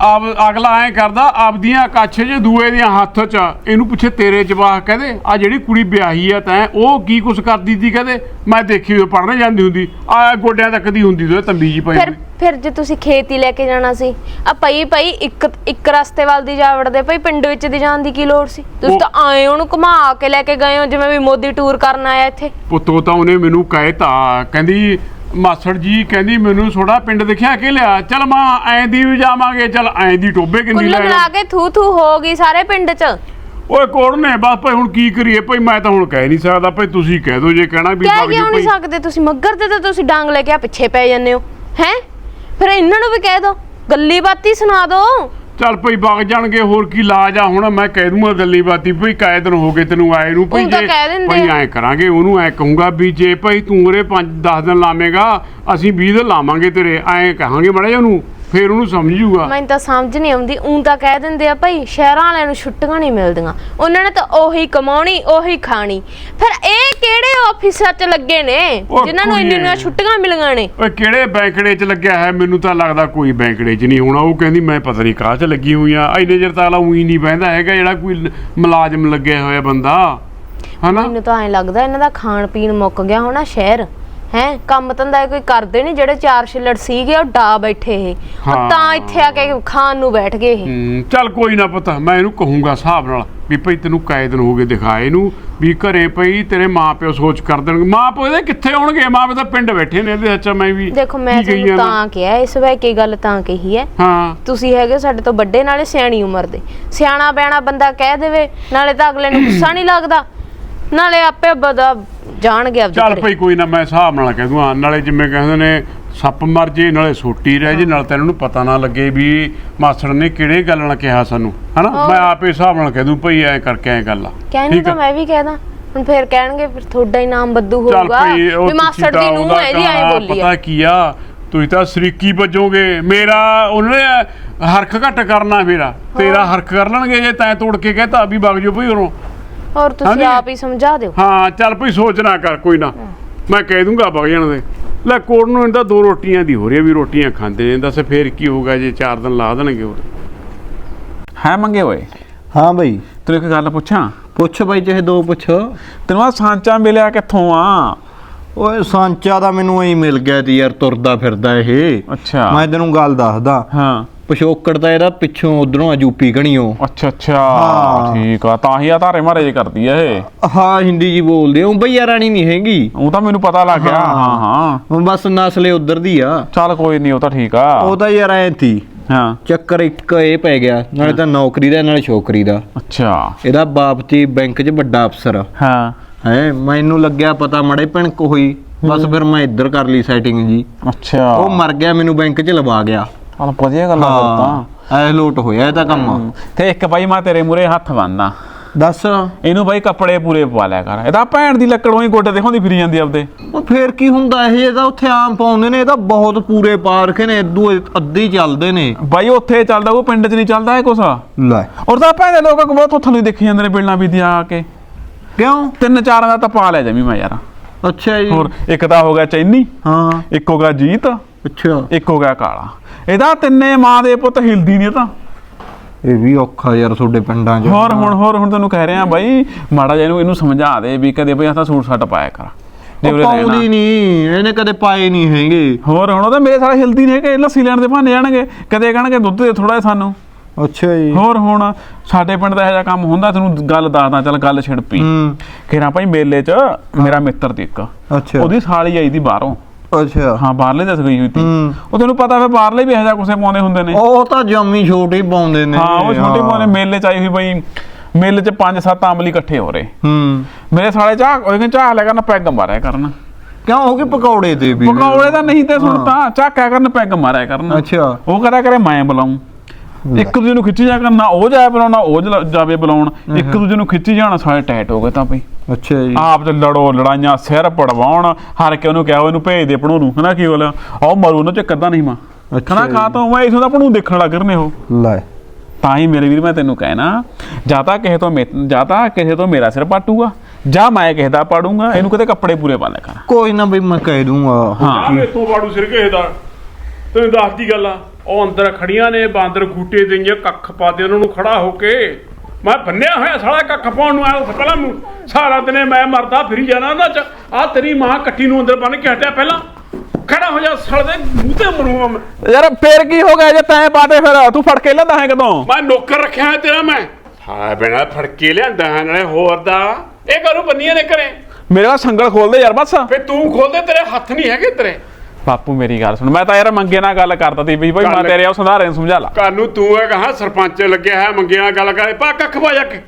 ਆਪ ਅਗਲਾ ਐ ਕਰਦਾ ਆਪਦੀਆਂ ਕੱਛ ਜੇ ਦੂਏ ਦੀਆਂ ਹੱਥ 'ਚ। ਇਹਨੂੰ ਪੁੱਛੇ ਤੇਰੇ ਜਵਾਕ ਕਹਦੇ? ਆ ਜਿਹੜੀ ਕੁੜੀ ਵਿਆਹੀ ਆ ਤੈਂ ਉਹ ਕੀ ਕੁਛ ਕਰਦੀ ਸੀ ਕਹਦੇ? ਮੈਂ ਦੇਖੀ ਉਹ ਪੜਨ ਜਾਂਦੀ ਹੁੰਦੀ। ਆ ਗੋਡਿਆਂ ਤੱਕ ਦੀ ਹੁੰਦੀ ਤੇ ਤੰਬੀ ਜੀ ਪਈ ਫਿਰ ਫਿਰ ਜੇ ਤੁਸੀਂ ਖੇਤ ਲੈ ਕੇ ਜਾਣਾ ਸੀ ਆ ਪਈ ਪਈ ਇੱਕ ਇੱਕ ਰਸਤੇ ਵੱਲ ਦੀ ਜਾ ਵੜਦੇ ਪਈ ਪਿੰਡ ਵਿੱਚ ਦੀ ਜਾਣ ਦੀ ਕੀ ਲੋੜ ਸੀ? ਤੁਸੀਂ ਤਾਂ ਆਏ ਉਹਨੂੰ ਘੁਮਾ ਕੇ ਲੈ ਕੇ ਗਏ ਹੋ ਜਿਵੇਂ ਵੀ ਮੋਦੀ ਟੂਰ ਕਰਨ ਆਇਆ ਇੱਥੇ। ਪੁੱਤੋ ਤਾਂ ਉਹਨੇ ਮੈਨੂੰ ਕਹਿਤਾ। ਕਹਿੰਦੀ ਮਾਸੜ ਜੀ ਕਹਿੰਦੀ ਮੈਨੂੰ ਥੋੜਾ ਪਿੰਡ ਦਿਖਿਆ ਕੇ ਲਿਆ। ਚਲ ਮਾਂ ਐਂ ਦੀ ਵੀ ਜਾਵਾਂਗੇ ਚਲ ਐਂ ਦੀ ਟੋਬੇ ਕਿੰਨੀ ਕੁੱਲ ਲੈ ਮਿਲਾ ਕੇ ਥੂ ਥੂ ਹੋ ਗਈ ਸਾਰੇ ਪਿੰਡ 'ਚ। ਓਏ ਕੋੜ ਨੇ? ਬਸ ਭਾਈ ਹੁਣ ਕੀ ਕਰੀਏ? ਭਾਈ ਮੈਂ ਤਾਂ ਹੁਣ ਕਹਿ ਨਹੀਂ ਸਕਦਾ। ਭਾਈ ਤੁਸੀਂ ਕਹਿ ਦਿਓ ਜੇ ਕਹਿਣਾ ਵੀ ਕਹਿ ਵਗ ਕਿਉਂ ਜਾਓ ਨਹੀਂ ਭਾਈ। ਸਕਦੇ ਤੁਸੀਂ? ਮੱਗਰ ਤੇ ਤਾਂ ਤੁਸੀਂ ਡਾਂਗ ਲੈ ਕੇ ਆ ਪਿੱਛੇ ਪੈ ਜਾਂਦੇ ਹੋ। ਹੈ? ਫਿਰ ਇਹਨਾਂ ਨੂੰ ਵੀ ਕਹਿ ਦੋ। ਗੱਲੀ ਬਾਤੀ ਸੁਣਾ ਦੋ। ਚੱਲ ਭਈ ਵਗ ਜਾਣਗੇ ਹੋਰ ਕੀ ਲਾਜ ਆ ਹੁਣ ਮੈਂ ਕਹਿ ਦੂੰਗਾ ਗੱਲੀ ਬਾਤੀ ਭਈ ਕਾਇ ਦਿਨ ਹੋ ਗਏ ਤੈਨੂੰ ਆਏ ਨੂੰ ਭਈ ਉਹ ਤਾਂ ਕਹਿ ਦਿੰਦੇ ਭਈ। ਐ ਕਰਾਂਗੇ ਉਹਨੂੰ ਐ ਕਹੂੰਗਾ ਵੀ ਜੇ ਭਈ ਤੂੰ ਉਰੇ 5 10 ਦਿਨ ਲਾਵੇਂਗਾ ਅਸੀਂ 20 ਦਿਨ ਲਾਵਾਂਗੇ ਤੇਰੇ ਐ ਕਹਾਂਗੇ ਮੜਾ ਜਾ ਉਹਨੂੰ ਫੇਰ ਉਹਨੂੰ ਸਮਝ ਜੂਗਾ। ਮੈਨੂੰ ਤਾਂ ਸਮਝ ਨਹੀਂ ਆਉਂਦੀ। ਉਂ ਤਾਂ ਕਹਿ ਦਿੰਦੇ ਆ ਭਾਈ ਸ਼ਹਿਰਾਂ ਵਾਲਿਆਂ ਨੂੰ ਛੁੱਟੀਆਂ ਨਹੀਂ ਮਿਲਦੀਆਂ। ਉਹਨਾਂ ਨੇ ਤਾਂ ਉਹੀ ਕਮਾਉਣੀ ਉਹੀ ਖਾਣੀ। ਫਿਰ ਇਹ ਕਿਹੜੇ ਆਫਿਸਾਂ 'ਚ ਲੱਗੇ ਨੇ ਉਹ ਜਿਨ੍ਹਾਂ ਨੂੰ ਇੰਨੀਆਂ ਕੁੜੀਏ। ਛੁੱਟੀਆਂ ਮਿਲੀਆਂ ਨੇ? ਓਏ ਕਿਹੜੇ ਬੈਂਕੜੇ 'ਚ ਲੱਗਿਆ ਹੈ? ਮੈਨੂੰ ਤਾਂ ਲੱਗਦਾ ਕੋਈ ਬੈਂਕੜੇ 'ਚ ਨਹੀਂ ਹੋਣਾ। ਉਹ ਕਹਿੰਦੀ ਮੈਂ ਪਤਾ ਨਹੀਂ ਕਾਹ 'ਚ ਲੱਗੀ ਹੋਈ ਆ। ਇੰਨੇ ਚਿਰ ਤਾਂ ਉਹੀ ਨਹੀਂ ਬਹਿੰਦਾ ਹੈਗਾ ਜਿਹੜਾ ਕੋਈ ਲ- ਮੁਲਾਜ਼ਮ ਲੱਗਿਆ ਹੋਇਆ ਬੰਦਾ। ਹਨਾ? ਮੈਨੂੰ ਤਾਂ ਐਂ ਲੱਗਦਾ ਇਹਨਾਂ ਦਾ ਖਾਣ ਪੀਣ ਮੁੱਕ ਗਿਆ ਹੋਣਾ ਸ਼ਹਿਰ। ਹੈ ਕੰਮ ਧੰਦਾ ਇਹ ਕੋਈ ਕਰਦੇ ਨਹੀਂ ਜਿਹੜੇ ਚਾਰ ਛਿੱਲੜ ਸੀਗੇ ਉਹ ਡਾ ਬੈਠੇ ਇਹ। ਉਹ ਹਾਂ। ਤਾਂ ਇੱਥੇ ਆ ਕੇ ਖਾਣ ਨੂੰ ਬੈਠ ਗਏ ਇਹ। ਹੂੰ, ਚੱਲ ਕੋਈ ਨਾ ਪਤਾ ਮੈਂ ਇਹਨੂੰ ਕਹੂੰਗਾ ਹਿਸਾਬ ਨਾਲ ਵੀ ਭਈ ਤੈਨੂੰ ਕਾਇ ਦਿਨ ਹੋ ਗਏ ਦਿਖਾਏ ਇਹਨੂੰ ਵੀ ਘਰੇ ਪਈ ਤੇਰੇ ਮਾਪਿਓ ਸੋਚ ਕਰ ਦੇਣਗੇ। ਮਾਪਿਓ ਇਹਦੇ ਕਿੱਥੇ ਹੋਣਗੇ? ਮਾਪਿਓ ਤਾਂ ਪਿੰਡ ਬੈਠੇ ਨੇ ਇਹਦੇ ਅੱਛਾ ਮੈਂ ਵੀ ਦੇਖੋ ਮੈਂ ਕੀ ਕਹੀ ਤੁਹਾਨੂੰ? ਤਾਂ ਕਿਹਾ ਇਸ ਵੇ ਕੀ ਗੱਲ ਤਾਂ ਕਹੀ ਹੈ? ਹਾਂ। ਤੁਸੀਂ ਹੈਗੇ ਸਾਡੇ ਤੋਂ ਵੱਡੇ ਨਾਲੇ ਸਿਆਣੀ ਉਮਰ ਦੇ। ਸਿਆਣਾ ਬੈਣਾ ਬੰਦਾ ਕਹਿ ਦੇਵੇ ਨਾਲੇ ਤਾਂ ਅਗਲੇ ਨੂੰ ਗੁੱਸਾ ਨਹੀਂ ਲੱਗਦਾ। ਨਾਲੇ ਆਪੇ ਬਦਾ ਜਾਣ ਗਿਆ ਚੱਲ ਭਈ ਕੋਈ ਨਾ ਮੈਂ ਹਿਸਾਬ ਨਾਲ ਕਹਿ ਦੂੰਗਾ। ਨਾਲੇ ਜਿਵੇਂ ਕਹਿੰਦੇ ਨੇ ਸੱਪ ਮਰ ਜੇ ਨਾਲੇ ਸੋਟੀ ਰਹਿ ਜੇ ਨਾਲ ਤਾਂ ਇਹਨਾਂ ਨੂੰ ਪਤਾ ਨਾ ਲੱਗੇ ਵੀ ਮਾਸੜ ਨੇ ਕਿਹੜੇ ਗੱਲ ਨਾਲ ਕਿਹਾ ਸਾਨੂੰ ਹਨਾ। ਮੈਂ ਆਪੇ ਹਿਸਾਬ ਨਾਲ ਕਹਿ ਦੂੰ ਭਈ ਐ ਕਰਕੇ ਐ ਗੱਲ ਆ। ਕਹਿਣੀ ਤਾਂ? ਮੈਂ ਵੀ ਕਹਿਦਾ ਹੁਣ ਫੇਰ ਕਹਿਣਗੇ ਫਿਰ ਤੁਹਾਡਾ ਹੀ ਨਾਮ ਬੱਦੂ ਹੋਊਗਾ। ਵੀ ਤੁਸੀਂ ਦੀ ਨੂੰ ਉਹਦਾ ਇਹਦੀ ਐ ਬੋਲੀ ਪਤਾ ਕੀ ਆ ਤੁਸੀਂ ਤਾਂ ਸਰੀਕੀ ਵੱਜੋਗੇ। ਮੇਰਾ ਉਹਨੇ ਹਰਖ ਘੱਟ ਕਰਨਾ ਮੇਰਾ। ਤੇਰਾ ਹਰਖ ਕਰ ਲੈਣਗੇ ਜੇ ਤੈਂ ਤੋੜ ਕੇ ਕਹਤਾ ਵੀ ਵਗ ਜਾਓ ਭਈ ਉਰੋਂ। ਔਰ ਤੁਸੀਂ। ਆਪ ਹੀ ਸਮਝਾ ਦਿਓ। ਹਾਂ ਚੱਲ ਭਈ ਸੋਚ ਨਾ ਕਰ ਕੋਈ ਨਾ। ਮੈਂ ਕਹਿ ਦੂੰਗਾ ਵਗ ਜਾਣ ਦੇ। ਲੈ ਕੋੜ ਨੂੰ ਇਹਦਾ ਦੋ ਰੋਟੀਆਂ ਦੀ ਹੋ ਰਹੀ ਆ ਵੀ ਰੋਟੀਆਂ ਖਾਂਦੇ ਨੇ ਦੱਸ ਫੇਰ ਕੀ ਹੋਊਗਾ ਜੇ ਚਾਰ ਦਿਨ ਲਾ ਦੇਣਗੇ ਉਹ ਹੈ ਮੰਗੇ ਓਏ ਹਾਂ ਬਈ। ਤੈਨੂੰ ਇੱਕ ਗੱਲ ਪੁੱਛਾਂ? ਪੁੱਛ ਬਾਈ ਚਾਹੇ ਦੋ ਪੁੱਛ। ਤੈਨੂੰ ਆ ਸਾਂਚਾ ਮਿਲਿਆ ਕਿੱਥੋਂ ਆ? ਓਏ ਸਾਂਚਾ ਦਾ ਮੈਨੂੰ ਐਂ ਮਿਲ ਗਿਆ ਤੀ ਯਾਰ ਤੁਰਦਾ ਫਿਰਦਾ ਇਹ। ਅੱਛਾ। ਮੈਂ ਤੈਨੂੰ ਗੱਲ ਦੱਸਦਾ। ਹਾਂ। ਪਿਛੋਕੜ ਤਾਂ ਇਹਦਾ ਪਿੱਛੋਂ ਉਧਰੋਂ ਅਜੂਪੀ ਘਣੀਓ ਅੱਛਾ ਅੱਛਾ। ਹਾਂ। ਠੀਕ ਆ ਤਾਂ ਹੀ ਆ ਧਾਰੇ ਮਾਰੇ ਜੇ ਕਰਦੀ ਆ ਇਹ। ਹਾਂ ਹਿੰਦੀ ਜੀ ਬੋਲਦੇ ਉਹ ਬਈਆ ਰਾਣੀ ਨਹੀਂ ਹੈਗੀ। ਉਹ ਤਾਂ ਮੈਨੂੰ ਪਤਾ ਲੱਗ ਗਿਆ। ਹਾਂ। ਹਾਂ ਹਾਂ। ਹੁਣ ਬਸ ਨਸਲੇ ਉਧਰ ਦੀ ਆ। ਚੱਲ ਕੋਈ ਨਹੀਂ ਉਹ ਤਾਂ ਠੀਕ ਆ। ਉਹ ਤਾਂ ਯਾਰ ਐ ਤੀ ਹਾਂ। ਚੱਕਰ ਇੱਕ ਇਹ ਪੈ ਗਿਆ ਨਾਲੇ ਤਾਂ ਨੌਕਰੀ ਦਾ ਨਾਲੇ ਛੋਕਰੀ ਦਾ। ਅੱਛਾ। ਇਹਦਾ ਬਾਪ ਤੀ ਬੈਂਕ 'ਚ ਵੱਡਾ ਅਫਸਰ ਹਾਂ। ਹੈ ਮੈਨੂੰ ਲੱਗਿਆ ਪਤਾ ਮੜੇ ਭਿਣਕ ਹੋਈ। ਬਸ ਫਿਰ ਮੈਂ ਇੱਧਰ ਕਰ ਲਈ ਸੈਟਿੰਗ ਜੀ। ਅੱਛਾ। ਉਹ ਮਰ ਗਿਆ ਮੈਨੂੰ ਬੈਂਕ 'ਚ ਲਵਾ ਗਿਆ। ਚੱਲ ਵਧੀਆ ਗੱਲ ਆ ਫਿਰ ਤਾਂ। ਐ ਲੋਟ ਹੋਇਆ ਇਹਦਾ ਕੰਮ। ਤੇ ਇੱਕ ਬਾਈ ਮੈਂ ਤੇਰੇ ਮੂਰੇ ਹੱਥ ਬੰਨਦਾ। ਦੱਸ। ਇਹਨੂੰ ਬਾਈ ਕੱਪੜੇ ਪੂਰੇ ਪਵਾ ਲਿਆ ਕਰ। ਇਹਦਾ ਭੈਣ ਦੀ ਲੱਕੜ ਉਹੀ ਗੋਡੇ ਹੁੰਦੀ ਫਿਰੀ ਜਾਂਦੀ ਆਪਦੇ। ਉਹ ਫੇਰ ਕੀ ਹੁੰਦਾ ਇਹ? ਇਹਦਾ ਉੱਥੇ ਆਮ ਪਾਉਂਦੇ ਨੇ ਇਹ ਤਾਂ ਬਹੁਤ ਪੂਰੇ ਪਾ ਰੱਖੇ ਨੇ ਇਦੂ ਅੱਧੇ ਹੀ ਚੱਲਦੇ ਨੇ। ਬਾਈ ਉੱਥੇ ਚੱਲਦਾ ਉਹ ਪਿੰਡ 'ਚ ਨਹੀਂ ਚੱਲਦਾ ਇਹ ਕੁਛ? ਲੈ। ਔਰ ਤਾਂ ਭੈਣ ਦੇ ਲੋਕ ਬਹੁਤ ਉੱਥੋਂ ਨੂੰ ਹੀ ਦੇਖੀ ਜਾਂਦੇ ਨੇ ਬਿਲਣਾ ਵੀ ਆ ਕੇ। ਕਿਉਂ? ਤਿੰਨ ਚਾਰਾਂ ਦਾ ਤਾਂ ਪਾ ਲਿਆ ਜਮੀ ਮੈਂ ਯਾਰ। ਅੱਛਾ ਜੀ। ਹੋਰ ਇੱਕ ਤਾਂ ਹੋ ਗਿਆ ਚੈਨੀ ਹਾਂ। ਇੱਕ ਹੋ ਗਿਆ ਜੀਤ ਅੱਛਾ। ਇੱਕ ਹੋ ਗਿਆ ਕਾਲਾ। ਇਹਦਾ ਤਿੰਨੇ ਮਾਂ ਦੇ ਪੁੱਤ ਹਿਲਦੀ ਨਹੀਂ ਇਹ ਤਾਂ। ਇਹ ਵੀ ਔਖਾ ਯਾਰ ਤੁਹਾਡੇ ਪਿੰਡਾਂ 'ਚ। ਹੋਰ ਹੁਣ ਹੋਰ ਹੁਣ ਤੈਨੂੰ ਕਹਿ ਰਿਹਾ ਬਾਈ ਮਾੜਾ ਜਿਹਾ ਇਹਨੂੰ ਇਹਨੂੰ ਸਮਝਾ ਦੇ ਵੀ ਕਦੇ ਬਈ ਆਹ ਤਾਂ ਸੂਟ ਸੱਟ ਪਾਇਆ ਕਰ। ਜੇ ਉਹ ਉਰੇ ਰਹਿਣਾ। ਪਾਉਂਦੀ ਨਹੀਂ ਇਹਨੇ ਕਦੇ ਪਾਏ ਨਹੀਂ ਹੈਗੇ। ਹੋਰ ਹੁਣ ਉਹ ਤਾਂ ਮੇਰੇ ਸਾਰੇ ਹਿਲਦੀ ਨਹੀਂ ਹੈਗੇ ਲੱਸੀ ਲੈਣ ਦੇ ਬਹਾਨੇ ਜਾਣਗੇ ਕਦੇ ਕਹਿਣਗੇ ਦੁੱਧ ਦੇ ਥੋੜਾ ਜਿਹਾ ਸਾਨੂੰ। ਅੱਛਾ ਜੀ। ਹੋਰ ਹੁਣ ਸਾਡੇ ਪਿੰਡ ਦਾ ਇਹੋ ਜਿਹਾ ਕੰਮ ਹੁੰਦਾ ਤੈਨੂੰ ਗੱਲ ਦੱਸਦਾ ਚੱਲ ਗੱਲ ਛਿੜ ਪਈ ਹੂੰ। ਕਿਹੜਾ ਭਾਈ ਮੇਲੇ 'ਚ ਮੇਰਾ ਮਿੱਤਰ ਦੀ ਇੱਕ। ਅੱਛਾ। ਉਹਦੀ ਸਾਲੀ ਆਈ ਦੀ ਬਾਹਰੋਂ। ਅੱਛਾ। ਹਾਂ ਬਾਹਰਲੇ ਦੱਸ ਗਈ ਹੋਈ ਤੀ। ਉਹ ਤੈਨੂੰ ਪਤਾ ਫੇ ਬਾਹਰਲੇ ਵੀ ਇਹੋ ਜਿਹਾ ਕੁਛ ਪਾਉਂਦੇ ਹੁੰਦੇ ਨੇ। ਉਹ ਤਾਂ ਜੰਮੀ ਛੋਟੀ ਪਾਉਂਦੇ ਨੇ। ਹਾਂ ਉਹ ਛੋਟੇ ਮੋਨੇ ਮੇਲੇ 'ਚ ਆਈ ਹੋਈ ਬਈ ਮੇਲੇ 'ਚ ਪੰਜ ਸੱਤ ਆਮਲੀ ਇਕੱਠੇ ਹੋ ਰਹੇ। ਹੂੰ। ਮੇਰੇ ਸਾਲੇ ਚਾਹ ਉਹ ਕਹਿੰਦੇ ਚਾਹ ਲੈ ਕਰਨ ਪੈਗ ਮਾਰਿਆ ਕਰਨ। ਕਿਉਂ? ਹੋ ਗਏ ਪਕੌੜੇ ਤੇ ਵੀ ਪਕੌੜੇ ਤਾਂ ਨਹੀਂ ਤੇ ਸੁਣਤਾ ਝਾਕਿਆ ਕਰਨ ਪੈਗ ਮਾਰਿਆ ਕਰਨ। ਅੱਛਾ। ਉਹ ਕਰਿਆ ਕਰੇ ਮੈਂ ਬੁਲਾਉਂ ਇੱਕ ਦੂਜੇ ਨੂੰ ਖਿੱਚੀ ਜਾ ਕਰਨਾ ਉਹ ਜਾਏ ਬੁਲਾਉਣਾ ਉਹ ਜਲਾ- ਜਾਵੇ ਬੁਲਾਉਣ। ਇੱਕ ਦੂਜੇ ਨੂੰ ਖਿੱਚੀ ਜਾਣਾ ਸਾਰੇ ਟੈਟ ਹੋ ਗਏ ਤਾਂ ਭਈ ਅੱਛਾ ਜੀ। ਆਪ ਤੇ ਲੜੋ ਲੜਾਈਆਂ ਸਿਰ ਪੜਵਾਉਣ ਹਰ ਕੇ ਉਹਨੂੰ ਕਿਹਾ ਉਹਨੂੰ ਭੇਜ ਦੇ ਪਣੂ ਨੂੰ। ਹਨਾ ਕੀ ਬੋਲਿਆ ਆਹ ਮਰੂ ਉਹਨਾਂ ਚ ਕੱਦਾ ਨਹੀਂ ਮਾਂ। ਅੱਛਾ ਖਾ ਤੋਂ ਮੈਂ ਇਸੋਂ ਦਾ ਪਣੂ ਦੇਖਣ ਲੱਗ ਰਹੇ ਨੇ ਉਹ। ਲੈ। ਤਾਂ ਹੀ ਮੇਰੇ ਵੀਰ ਮੈਂ ਤੈਨੂੰ ਕਹਿਣਾ ਜਾਂ ਤਾਂ ਕਿਸੇ ਤੋਂ ਮੇ- ਜਾਂ ਤਾਂ ਕਿਸੇ ਤੋਂ ਮੇਰਾ ਸਿਰ ਪਾਟੂਗਾ ਜਾਂ ਮੈਂ ਕਿਸੇ ਦਾ ਪਾੜੂੰਗਾ ਇਹਨੂੰ ਕਿਤੇ ਕੱਪੜੇ ਪੂਰੇ ਪਾ ਲੈ ਕਰ। ਕੋਈ ਨਾ ਬਈ ਮੈਂ ਕਹਿ ਦੂੰਗਾ ਹਾਂ। ਮੇਤੋਂ ਬਾੜੂ ਸਿਰ ਕਿਸੇ ਦਾ। ਤੈਨੂੰ ਦੱਸਦੀ ਗੱਲ ਆ। ਉਹ ਅੰਦਰ ਖੜੀਆਂ ਨੇ ਬਾਂਦਰ ਖੂਟੇ ਦੇਈਆਂ ਕੱਖ ਪਾਦੇ ਉਹਨਾਂ ਨੂੰ ਖੜਾ ਹੋ ਕੇ। ਮੈਂ ਬੰਨਿਆ ਹੋਇਆ ਸਾਲਾ ਕੱਖ ਪਾਉਣ ਨੂੰ ਆਇਆ ਪਹਿਲਾਂ ਸਾਰਾ ਦਿਨੇ ਮੈਂ ਮਰਦਾ ਫਿਰੀ ਜਾਣਾ ਉਹਨਾਂ ਚ। ਆ ਤੇਰੀ ਮਾਂ ਕੱਟੀ ਨੂੰ ਅੰਦਰ ਬੰਨ ਕੇ ਹਟਿਆ ਪਹਿਲਾਂ। ਖੜਾ ਹੋ ਜਾ ਸਾਲੇ ਦੇ ਮੂੰਹ ਤੇ ਮਰੂੰਗਾ ਮੈਂ। ਯਾਰ ਫੇਰ ਕੀ ਹੋ ਗਿਆ ਜੇ ਤੈਂ ਪਾਤੇ ਫਿਰ? ਤੂੰ ਫੜ ਕੇ ਲੈਂਦਾ ਹੈ ਕਦੋਂ? ਮੈਂ ਨੌਕਰ ਰੱਖਿਆ ਹੈ ਤੇਰਾ ਮੈਂ। ਹਾਂ ਬਿਨਾ ਫੜ ਕੇ ਲਿਆਂਦਾ ਹੈ ਨਾਲੇ ਹੋਰ ਦਾ। ਇਹ ਕਰੂ ਬੰਨੀਆਂ ਨੇ ਘਰੇ। ਮੇਰੇ ਨਾਲ ਸੰਗਲ ਖੋਲ ਦੇ ਯਾਰ ਬਸ। ਫੇ ਤੂੰ ਖੋਲਦੇ ਤੇਰੇ ਹੱਥ ਨਹੀਂ ਹੈਗੇ ਤੇਰੇ। ਬਾਪੂ ਮੇਰੀ ਗੱਲ ਸੁਣ। ਮੈਂ ਤਾਂ ਯਾਰ ਮੰਗੇ ਨਾਲ ਗੱਲ ਕਰਦਾ ਤੀ ਵੀ ਭਾਈ ਮੈਂ ਗੱਲ- ਤੇਰੇ ਆ ਸੰਧਾਰੇ ਨੂੰ ਸਮਝਾ ਲਾ। ਕਾਨੂੰ ਤੂੰ ਇਹ ਕਹਾ ਸਰਪੰਚ ਲੱਗਿਆ ਹੈ ਮੰਗਿਆ ਨਾਲ ਗੱਲ ਕਰੇ। ਪਾ ਕੱਖ ਪਾ ਜਾ ਕੇ।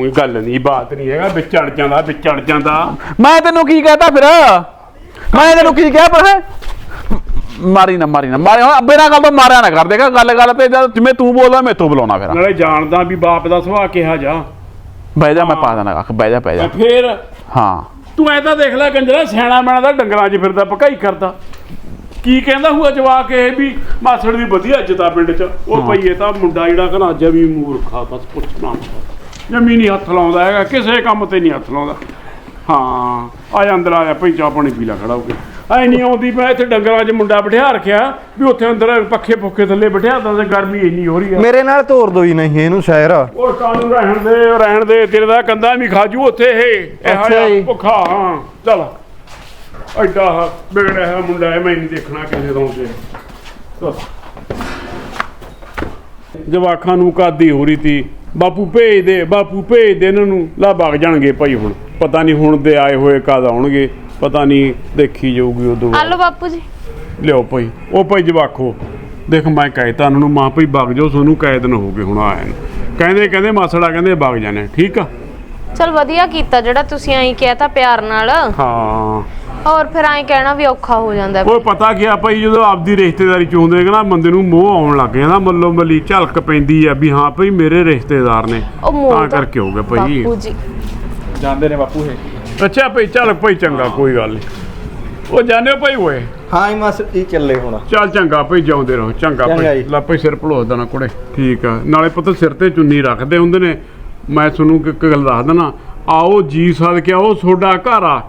ਉਹੀ ਗੱਲ ਨਹੀਂ ਬਾਤ ਨਹੀਂ ਹੈਗਾ ਵਿੱਚ ਅੜ ਜਾਂਦਾ ਵਿੱਚ ਅੜ ਜਾਂਦਾ। ਮੈਂ ਤੈਨੂੰ ਕੀ ਕਹਤਾ ਫਿਰ? ਮੈਂ ਤੈਨੂੰ ਕੀ ਕਿਹਾ ਪਰ ਮਾਰੀ ਨਾ ਮਾਰੀ ਨਾ ਮਾਰੇ। ਹੁਣ ਬਿਨਾਂ ਗੱਲ ਤੋਂ ਮਾਰਿਆ ਨਾ ਕਰ। ਦੇਗਾ ਗੱਲ ਗੱਲ ਤੇ ਜਦ ਜਿਵੇਂ ਤੂੰ ਬੋਲਦਾ ਮੈਂ ਤੂੰ ਬੁਲਾਉਣਾ ਫਿਰ। ਨਾਲੇ ਜਾਣਦਾ ਵੀ ਬਾਪ ਦਾ ਸੁਭਾਅ ਕਿਹਾ ਜਾ। ਬਹਿ ਜਾ ਮੈਂ ਪਾ ਦੇਣਾ ਕੱਖ। ਬਹਿ ਜਾ ਬਹਿ ਜਾ। ਫੇਰ ਹਾਂ। ਤੂੰ ਐ ਤਾਂ ਦੇਖ ਲੈ ਕੰਜਰਾ ਸਿਆਣਾ ਮੈਣਾ ਦਾ ਡੰਗਰਾਂ 'ਚ ਫਿਰਦਾ ਭਕਾਈ ਕਰਦਾ। ਕੀ ਕਹਿੰਦਾ ਹੁਆ ਜਵਾਕ ਇਹ ਵੀ? ਮਾਸੜ ਦੀ ਵਧੀਆ ਇੱਜ਼ਤ ਆ ਪਿੰਡ 'ਚ। ਉਹ ਪਈਏ ਤਾਂ ਮੁੰਡਾ ਜਿਹੜਾ ਕਹਿੰਦਾ ਅੱਜ ਵੀ ਮੂਰਖਾ ਬਸ ਪੁੱਛਣਾ ਜਮੀ ਨਹੀਂ ਹੱਥ ਲਾਉਂਦਾ ਹੈਗਾ ਕਿਸੇ ਕੰਮ ਤੇ ਨਹੀਂ ਹੱਥ ਲਾਉਂਦਾ। ਹਾਂ ਆ ਜਾ ਅੰਦਰ ਆ ਜਾ ਭਈ ਚਾਹ ਪਾਣੀ ਪੀ ਲੈ ਖੜਾ ਹੋ ਕੇ। ਐ ਨਹੀਂ ਆਉਂਦੀ ਮੈਂ ਇੱਥੇ ਡੰਗਰਾਂ 'ਚ ਮੁੰਡਾ ਬਿਠਾ ਰੱਖਿਆ ਵੀ ਉੱਥੇ ਅੰਦਰ ਪੱਖੇ ਪੁੱਖੇ ਥੱਲੇ ਬਿਠਾ ਦਾਂ ਤੇ ਗਰਮੀ ਇੰਨੀ ਹੋ ਰਹੀ ਆ। ਮੇਰੇ ਨਾਲ ਤੋਰ ਦੋ ਹੀ ਨਹੀਂ ਇਹਨੂੰ ਸ਼ਹਿਰ ਉਹ ਕਾਨੂੰ ਰਹਿਣ ਦੇ ਰਹਿਣ ਦੇ ਤੇਰੇ ਦਾ ਕੰਦਾ ਵੀ ਖਾਜੂ ਉੱਥੇ ਇਹ। ਇਹੋ। ਭੁੱਖਾ ਹਾਂ ਚੱਲ। ਐਡਾ ਆਹ ਵਿਗੜਿਆ ਹੋਇਆ ਮੁੰਡਾ ਹੈ ਮੈਂ ਨਹੀਂ ਦੇਖਣਾ ਕਿਸੇ ਤੋਂ ਚੱਲ। ਜਵਾਖਾਂ ਨੂੰ ਕਾਦੀ ਹੋ ਰਹੀ ਤੀ? ਬਾਪੂ ਭੇਜ ਦੇ ਬਾਪੂ ਭੇਜ ਦੇ ਇਹਨਾਂ ਨੂੰ। ਲਾ ਵਗ ਜਾਣਗੇ ਭਾਈ ਹੁਣ। ਪਤਾ ਨਹੀਂ ਹੁਣ ਦੇ ਆਏ ਹੋਏ ਕਦ ਆਉਣਗੇ। ਪਤਾ ਨਹੀਂ ਦੇਖੀ ਜਾਊਗੀ ਉਦੋਂ ਆ ਲਓ ਬਾਪੂ ਜੀ। ਲਿਓ ਭਾਈ। ਉਹ ਭਾਈ ਜਵਾਖੋ ਦੇਖ ਮੈਂ ਕਹਿਤਾ ਉਹਨਾਂ ਨੂੰ ਮਾਂ ਭਾਈ ਵਗ ਜਾਓ ਤੁਹਾਨੂੰ ਕਈ ਦਿਨ ਹੋ ਗਏ ਹੁਣ ਆਏ ਨੂੰ। ਕਹਿੰਦੇ ਕਹਿੰਦੇ ਮਾਸੜਾ ਕਹਿੰਦੇ ਵਗ ਜਾਣੇ। ਠੀਕ ਆ? ਚਲ ਵਧੀਆ ਕੀਤਾ ਜਿਹੜਾ ਤੁਸੀਂ ਐਂ ਕਿਹਾ ਤਾਂ ਪਿਆਰ ਨਾਲ। ਹਾਂ। ਹੋਰ ਫਿਰ ਐਂ ਕਹਿਣਾ ਵੀ ਔਖਾ ਹੋ ਜਾਂਦਾ ਉਹ ਪਤਾ ਕੀ ਆ ਭਾਈ ਜਦੋਂ ਆਪਦੀ ਰਿਸ਼ਤੇਦਾਰੀ ਚ ਹੁੰਦੇ ਨਾ ਬੰਦੇ ਨੂੰ ਮੋਹ ਆਉਣ ਲੱਗ ਜਾਂਦਾ ਮੱਲੋ ਮੱਲੀ ਝਲਕ ਪੈਂਦੀ ਆ ਵੀ ਹਾਂ ਭਾਈ ਮੇਰੇ ਰਿਸ਼ਤੇਦਾਰ ਨੇ। ਉਹ ਮੋਹ ਤਾਂ ਕਰਕੇ ਹੋ ਗਿਆ ਭਾਈ। ਬਾਪੂ ਜੀ। ਜਾਂਦੇ ਨੇ ਬਾਪੂ ਇਹ। ਅੱਛਾ ਭਾਈ ਚੱਲ ਭਾਈ ਚੰਗਾ ਕੋਈ ਗੱਲ ਨਹੀਂ ਉਹ ਜਾਣਿਓ ਭਾਈ ਓਏ। ਹਾਂ ਹੀ ਮਾਸਟਰ ਜੀ ਚੱਲੇ ਹੁਣ। ਚੱਲ ਚੰਗਾ ਭਾਈ ਜਿਉਂਦੇ ਰਹੋ ਚੰਗਾ ਭਾਈ। ਲਾ ਭਾਈ ਸਿਰ ਭਲੋਸ ਦੇਣਾ ਕੁੜੇ। ਠੀਕ ਆ। ਨਾਲੇ ਪੁੱਤ ਸਿਰ ਤੇ ਚੁੰਨੀ ਰੱਖਦੇ ਹੁੰਦੇ ਨੇ। ਮੈਂ ਤੁਹਾਨੂੰ ਇੱਕ ਇੱਕ ਗੱਲ ਦੱਸ ਦਣਾ ਆਓ ਜੀ ਸਦਕਿਆ ਉਹ ਤੁਹਾਡਾ ਘਰ ਆ।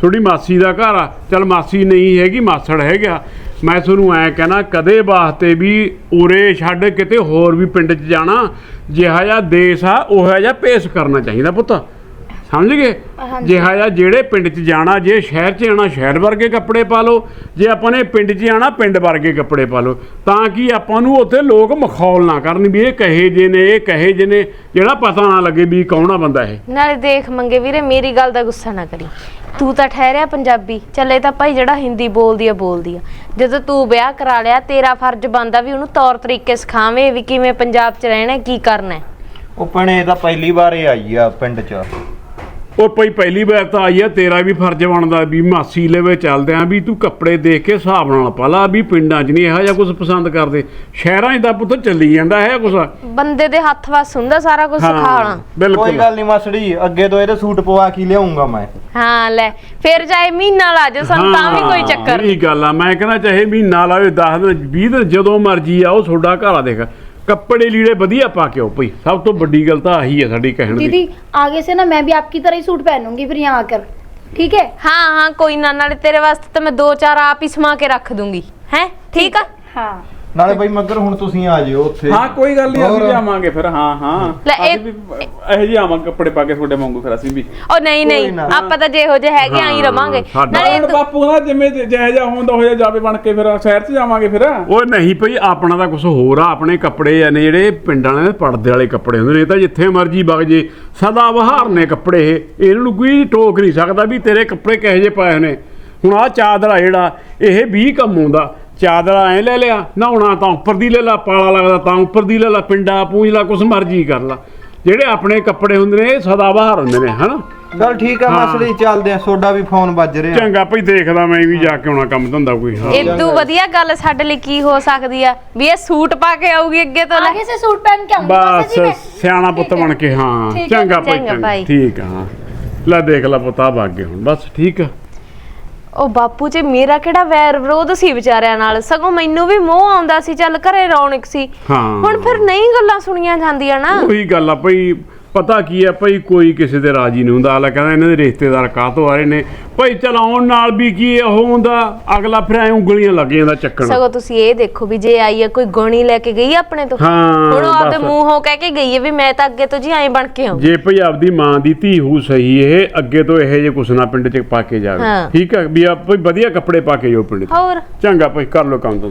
ਤੁਹਾਡੀ ਮਾਸੀ ਦਾ ਘਰ ਆ। ਚੱਲ ਮਾਸੀ ਨਹੀਂ ਹੈਗੀ, ਮਾਸੜ ਹੈਗਾ ਮੈਂ ਤੁਹਾਨੂੰ ਐ ਕਹਿਣਾ, ਕਦੇ ਵਾਸਤੇ ਵੀ ਉਰੇ ਛੱਡ ਕਿਤੇ ਹੋਰ ਵੀ ਪਿੰਡ 'ਚ ਜਾਣਾ, ਜਿਹਾ ਜਿਹਾ ਦੇਸ਼ ਆ, ਉਹ ਜਿਹਾ ਪੇਸ਼ ਕਰਨਾ ਚਾਹੀਦਾ ਪੁੱਤ। ਸਮਝ ਗਏ? ਜਿਹਾ ਜਿਹਾ ਜਿਹੜੇ ਪਿੰਡ 'ਚ ਜਾਣਾ ਜੇ ਸ਼ਹਿਰ 'ਚ ਜਾਣਾ ਸ਼ਹਿਰ ਵਰਗੇ ਕੱਪੜੇ ਪਾ ਲਓ। ਜੇ ਆਪਾਂ ਨੇ ਪਿੰਡ 'ਚ ਜਾਣਾ ਪਿੰਡ ਵਰਗੇ ਕੱਪੜੇ ਪਾ ਲਓ। ਤਾਂ ਕਿ ਆਪਾਂ ਨੂੰ ਉੱਥੇ ਲੋਕ ਮਖੌਲ ਨਾ ਕਰਨ ਵੀ ਇਹ ਕਹੇ ਜੇ ਨੇ ਇਹ ਕਹੇ ਜੇ ਨੇ ਜਿਹੜਾ ਪਤਾ ਨਾ ਲੱਗੇ ਵੀ ਕੌਣਾ ਬੰਦਾ ਇਹ? ਨਾਲੇ ਦੇਖ ਮੰਗੇ ਵੀਰੇ ਮੇਰੀ ਗੱਲ ਦਾ ਗੁੱਸਾ ਨਾ ਕਰੀ। ਤੂੰ ਤਾਂ ਠਹਿਰਿਆ ਪੰਜਾਬੀ ਚੱਲੇ ਤਾਂ ਭਾਈ ਜਿਹੜਾ ਹਿੰਦੀ ਬੋਲਦੀ ਆ ਬੋਲਦੀ ਆ। ਜਦੋਂ ਤੂੰ ਵਿਆਹ ਕਰਾ ਲਿਆ ਤੇਰਾ ਫਰਜ਼ ਬਣਦਾ ਵੀ ਉਹਨੂੰ ਤੌਰ ਤਰੀਕੇ ਸਿਖਾਵੇਂ ਵੀ ਕਿਵੇਂ ਪੰਜਾਬ 'ਚ ਰਹਿਣਾ ਹੈ, ਕੀ ਕਰਨਾ। ਹੈ। ਉਹ ਪਣੇ ਤਾਂ ਪਹਿਲੀ ਵਾਰ ਹੀ ਆਈ ਆ ਪਿੰਡ 'ਚ। ਉਹ ਭਈ ਪਹਿਲੀ ਵਾਰ ਤਾਂ ਆਈ ਆ ਤੇਰਾ ਵੀ ਫਰਜ਼ ਬਣਦਾ ਵੀ ਮਾਸੀ ਲਵੇ ਚੱਲਦੇ ਆ ਵੀ ਤੂੰ ਕੱਪੜੇ ਦੇਖ ਕੇ ਹਿਸਾਬ ਨਾਲ ਪਾ ਲਾ ਵੀ ਪਿੰਡਾਂ 'ਚ ਨਹੀਂ ਇਹੋ ਜਿਹਾ ਕੁਝ ਪਸੰਦ ਕਰਦੇ। ਸ਼ਹਿਰਾਂ 'ਚ ਤਾਂ ਪੁੱਤ ਚੱਲੀ ਜਾਂਦਾ ਹੈ ਕੁਝ ਬੰਦੇ ਦੇ ਹੱਥ ਵਸ ਹੁੰਦਾ ਸਾਰਾ ਕੁਝ ਸਿਖਾਉਣਾ ਕੋਈ ਬਿਲਕੁਲ। ਗੱਲ ਨਹੀਂ ਮਾਸੜੀ ਅੱਗੇ ਤੋਂ ਇਹਦੇ ਸੂਟ ਪਵਾ ਕੇ ਲਿਆਉਂਗਾ ਮੈਂ। ਹਾਂ ਲੈ ਫਿਰ ਚਾਹੇ ਮਹੀਨਾ ਲਾ ਜਾ ਸਾਨੂੰ ਤਾਂ ਵੀ ਕੋਈ ਚੱਕਰ। ਇਹ ਗੱਲ ਆ ਮੈਂ ਕਹਿੰਦਾ ਚਾਹੇ ਮਹੀਨਾ ਲਾਵੇ 10 ਦਿਨ 20 ਦਿਨ ਜਦੋਂ ਮਰਜ਼ੀ ਆ ਉਹ ਤੁਹਾਡਾ ਘਰ ਆ ਦੇਖ। ਕੱਪੜੇ ਲੀੜੇ ਵਧੀਆ ਪਾ ਕੇ ਆਓ ਭਈ ਸਭ ਤੋਂ ਵੱਡੀ ਗੱਲ ਤਾਂ ਆਹੀ ਹੈ ਸਾਡੀ ਕਹਿਣ ਦੀ दीदी आगे से ना मैं भी आपकी तरह ही सूट पहनूंगी फिर यहाँ आकर ठीक है ਹਾਂ ਹਾਂ ਕੋਈ ਨਾ ਨਾਲੇ ਤੇਰੇ ਵਾਸਤੇ ਤਾਂ ਮੈਂ ਦੋ ਚਾਰ ਆਪ ਹੀ ਸਮਾ ਕੇ ਰੱਖ ਦੂੰਗੀ ਹੈ ਠੀਕ ਆ हाँ ਨਾਲੇ ਬਈ ਮੱਗਰ ਹੁਣ ਤੁਸੀਂ ਆ ਜਿਓ ਉੱਥੇ। ਹਾਂ ਕੋਈ ਗੱਲ ਨਹੀਂ ਅਸੀਂ? ਵੀ ਆਵਾਂਗੇ ਫਿਰ ਹਾਂ ਹਾਂ। ਲੈ ਇਹ- ਅਸੀਂ ਵੀ ਇਹੋ ਜਿਹੇ ਆਵਾਂਗੇ ਕੱਪੜੇ ਪਾ ਕੇ ਤੁਹਾਡੇ ਵਾਂਗੂ ਫਿਰ ਅਸੀਂ ਵੀ। ਉਹ ਨਹੀਂ ਨਹੀਂ ਨਾ। ਆਪਾਂ ਤਾਂ ਜਿਹੋ ਜਿਹੇ ਹੈਗੇ ਆਈ ਹਾਂ, ਰਵਾਂਗੇ। ਸਾਡਾ- ਨਾਲੇ ਹੁਣ ਤੂੰ- ਬਾਪੂ ਨਾ ਜਿਵੇਂ ਜਿਹੋ ਜਿਹਾ ਹੁੰਦਾ ਹੋਇਆ ਜਾਵੇ ਬਣ ਕੇ ਫਿਰ ਸ਼ਹਿਰ 'ਚ ਜਾਵਾਂਗੇ ਫਿਰ। ਉਹ ਨਹੀਂ ਭਈ ਆਪਣਾ ਤਾਂ ਕੁਝ ਹੋਰ ਆ ਆਪਣੇ ਕੱਪੜੇ ਆ ਨੇ ਜਿਹੜੇ ਪਿੰਡਾਂ ਵਾਲੇ ਪਰਦੇ ਵਾਲੇ ਕੱਪੜੇ ਹੁੰਦੇ ਨੇ ਇਹ ਤਾਂ ਜਿੱਥੇ ਮਰਜ਼ੀ ਵਗ ਜੇ ਸਦਾ ਬਹਾਰ ਨੇ ਕੱਪੜੇ ਇਹ। ਇਹਨਾਂ ਨੂੰ ਕੋਈ ਟੋਕ ਨਹੀਂ ਸਕਦਾ ਵੀ ਤੇਰੇ ਕੱਪੜੇ ਕਿਹੋ ਜਿਹੇ ਪਾਏ ਨੇ। ਹੁਣ ਆ ਚਾਦਰਾ ਜਿਹੜਾ ਇਹ 20 ਕੰਮ ਆਉਂਦਾ। ਚਾਦਰ ਐ ਲੈ ਲਿਆ ਨਹਾਉਣਾ ਤਾਂ ਉੱਪਰ ਦੀ ਲੈ ਲਾ ਪਾਲਾ ਲੱਗਦਾ ਤਾਂ ਉੱਪਰ ਦੀ ਲੈ ਲਾ ਪਿੰਡਾ ਪੂੰਝ ਲਾ ਕੁਛ ਮਰਜ਼ੀ ਕਰ ਲਾ। ਜਿਹੜੇ ਆਪਣੇ ਕੱਪੜੇ ਹੁੰਦੇ ਨੇ ਇਹ ਸਦਾਬਹਾਰ ਹੁੰਦੇ ਨੇ ਹਨਾ? ਚਲ ਠੀਕ ਆ ਮਸਲੀ ਚੱਲਦੇ ਆ ਸੋਡਾ ਵੀ ਫੋਨ ਵੱਜ ਰਿਹਾ। ਚੰਗਾ ਭਈ ਦੇਖਦਾ ਮੈਂ ਵੀ ਜਾ ਕੇ ਆਉਣਾ ਕੰਮ ਧੰਦਾ ਕੋਈ। ਹਾਂ। ਇਦੋਂ ਵਧੀਆ ਗੱਲ ਸਾਡੇ ਲਈ ਕੀ ਹੋ ਸਕਦੀ ਆ? ਵੀ ਇਹ ਸੂਟ ਪਾ ਕੇ ਆਊਗੀ ਅੱਗੇ ਤੋਂ ਆਗੇ ਸੇ ਸੂਟ ਪਹਿਨ ਕੇ ਆਉਂਗੀ ਬਸ ਸਿਆਣਾ ਪੁੱਤ ਬਣ ਕੇ ਹਾਂ। ਚੰਗਾ ਭਈ ਠੀਕ ਆ ਲੈ ਦੇਖ ਲੈ ਪੁੱਤ ਆ ਬਾਗੇ ਹੁਣ। ਬਸ ਠੀਕ ਆ। ਉਹ ਬਾਪੂ ਜੀ ਮੇਰਾ ਕਿਹੜਾ ਵੈਰ ਵਿਰੋਧ ਸੀ ਵਿਚਾਰਿਆਂ ਨਾਲ? ਸਗੋਂ ਮੈਨੂੰ ਵੀ ਮੋਹ ਆਉਂਦਾ ਸੀ ਚੱਲ ਘਰੇ ਰੌਣਕ ਸੀ। ਹਾਂ। ਹੁਣ ਫਿਰ ਨਹੀਂ ਗੱਲਾਂ ਸੁਣੀਆਂ ਜਾਂਦੀਆਂ ਨਾ। ਉਹੀ ਗੱਲ ਆ ਭਈ ਪਤਾ ਕੀ ਆ ਭਈ ਕੋਈ ਕਿਸੇ ਦੇ ਰਾਜੀ ਨਹੀਂ ਹੁੰਦਾ। ਅਗਲਾ ਕਹਿੰਦਾ ਇਹਨਾਂ ਦੇ ਰਿਸ਼ਤੇਦਾਰ ਕਾਹਤੋਂ ਆ ਰਹੇ ਨੇ। ਭਈ ਚਲਾਉਣ ਨਾਲ ਵੀ ਕੀ ਉਹ ਹੁੰਦਾ ਅਗਲਾ ਫਿਰ ਐ ਉਂਗਲੀਆਂ ਲੱਗ ਜਾਂਦਾ ਚੱਕਣ। ਸਗੋਂ ਤੁਸੀਂ ਇਹ ਦੇਖੋ ਵੀ ਜੇ ਆਈ ਹੈ ਕੋਈ ਗੋਣੀ ਲੈ ਕੇ ਗਈ ਆਪਣੇ ਤੋਂ? ਹਾਂ, ਹੁਣ ਉਹ ਆਪਦੇ ਬਸ। ਮੂੰਹੋਂ ਕਹਿ ਕੇ ਗਈ ਹੈ ਵੀ ਮੈਂ ਤਾਂ ਅੱਗੇ ਤੋਂ ਜੀ ਐਂ ਬਣ ਕੇ ਆਉਂ ਜੇ ਭਈ ਆਪਦੀ ਮਾਂ ਦੀ ਧੀ ਹੂ ਸਹੀ ਇਹ ਅੱਗੇ ਤੋਂ ਇਹੋ ਜਿਹੇ ਕੁਛ ਨਾ ਪਿੰਡ 'ਚ ਪਾ ਕੇ ਜਾਵੇ। ਹਾਂ। ਠੀਕ ਆ ਵੀ ਆ ਭਈ ਵਧੀਆ ਕੱਪੜੇ ਪਾ ਕੇ ਜਾਓ ਪਿੰਡ 'ਚ। ਹੋਰ? ਚੰਗਾ ਭਈ ਕਰ ਲੋ ਕੰਮ ਤੋਂ।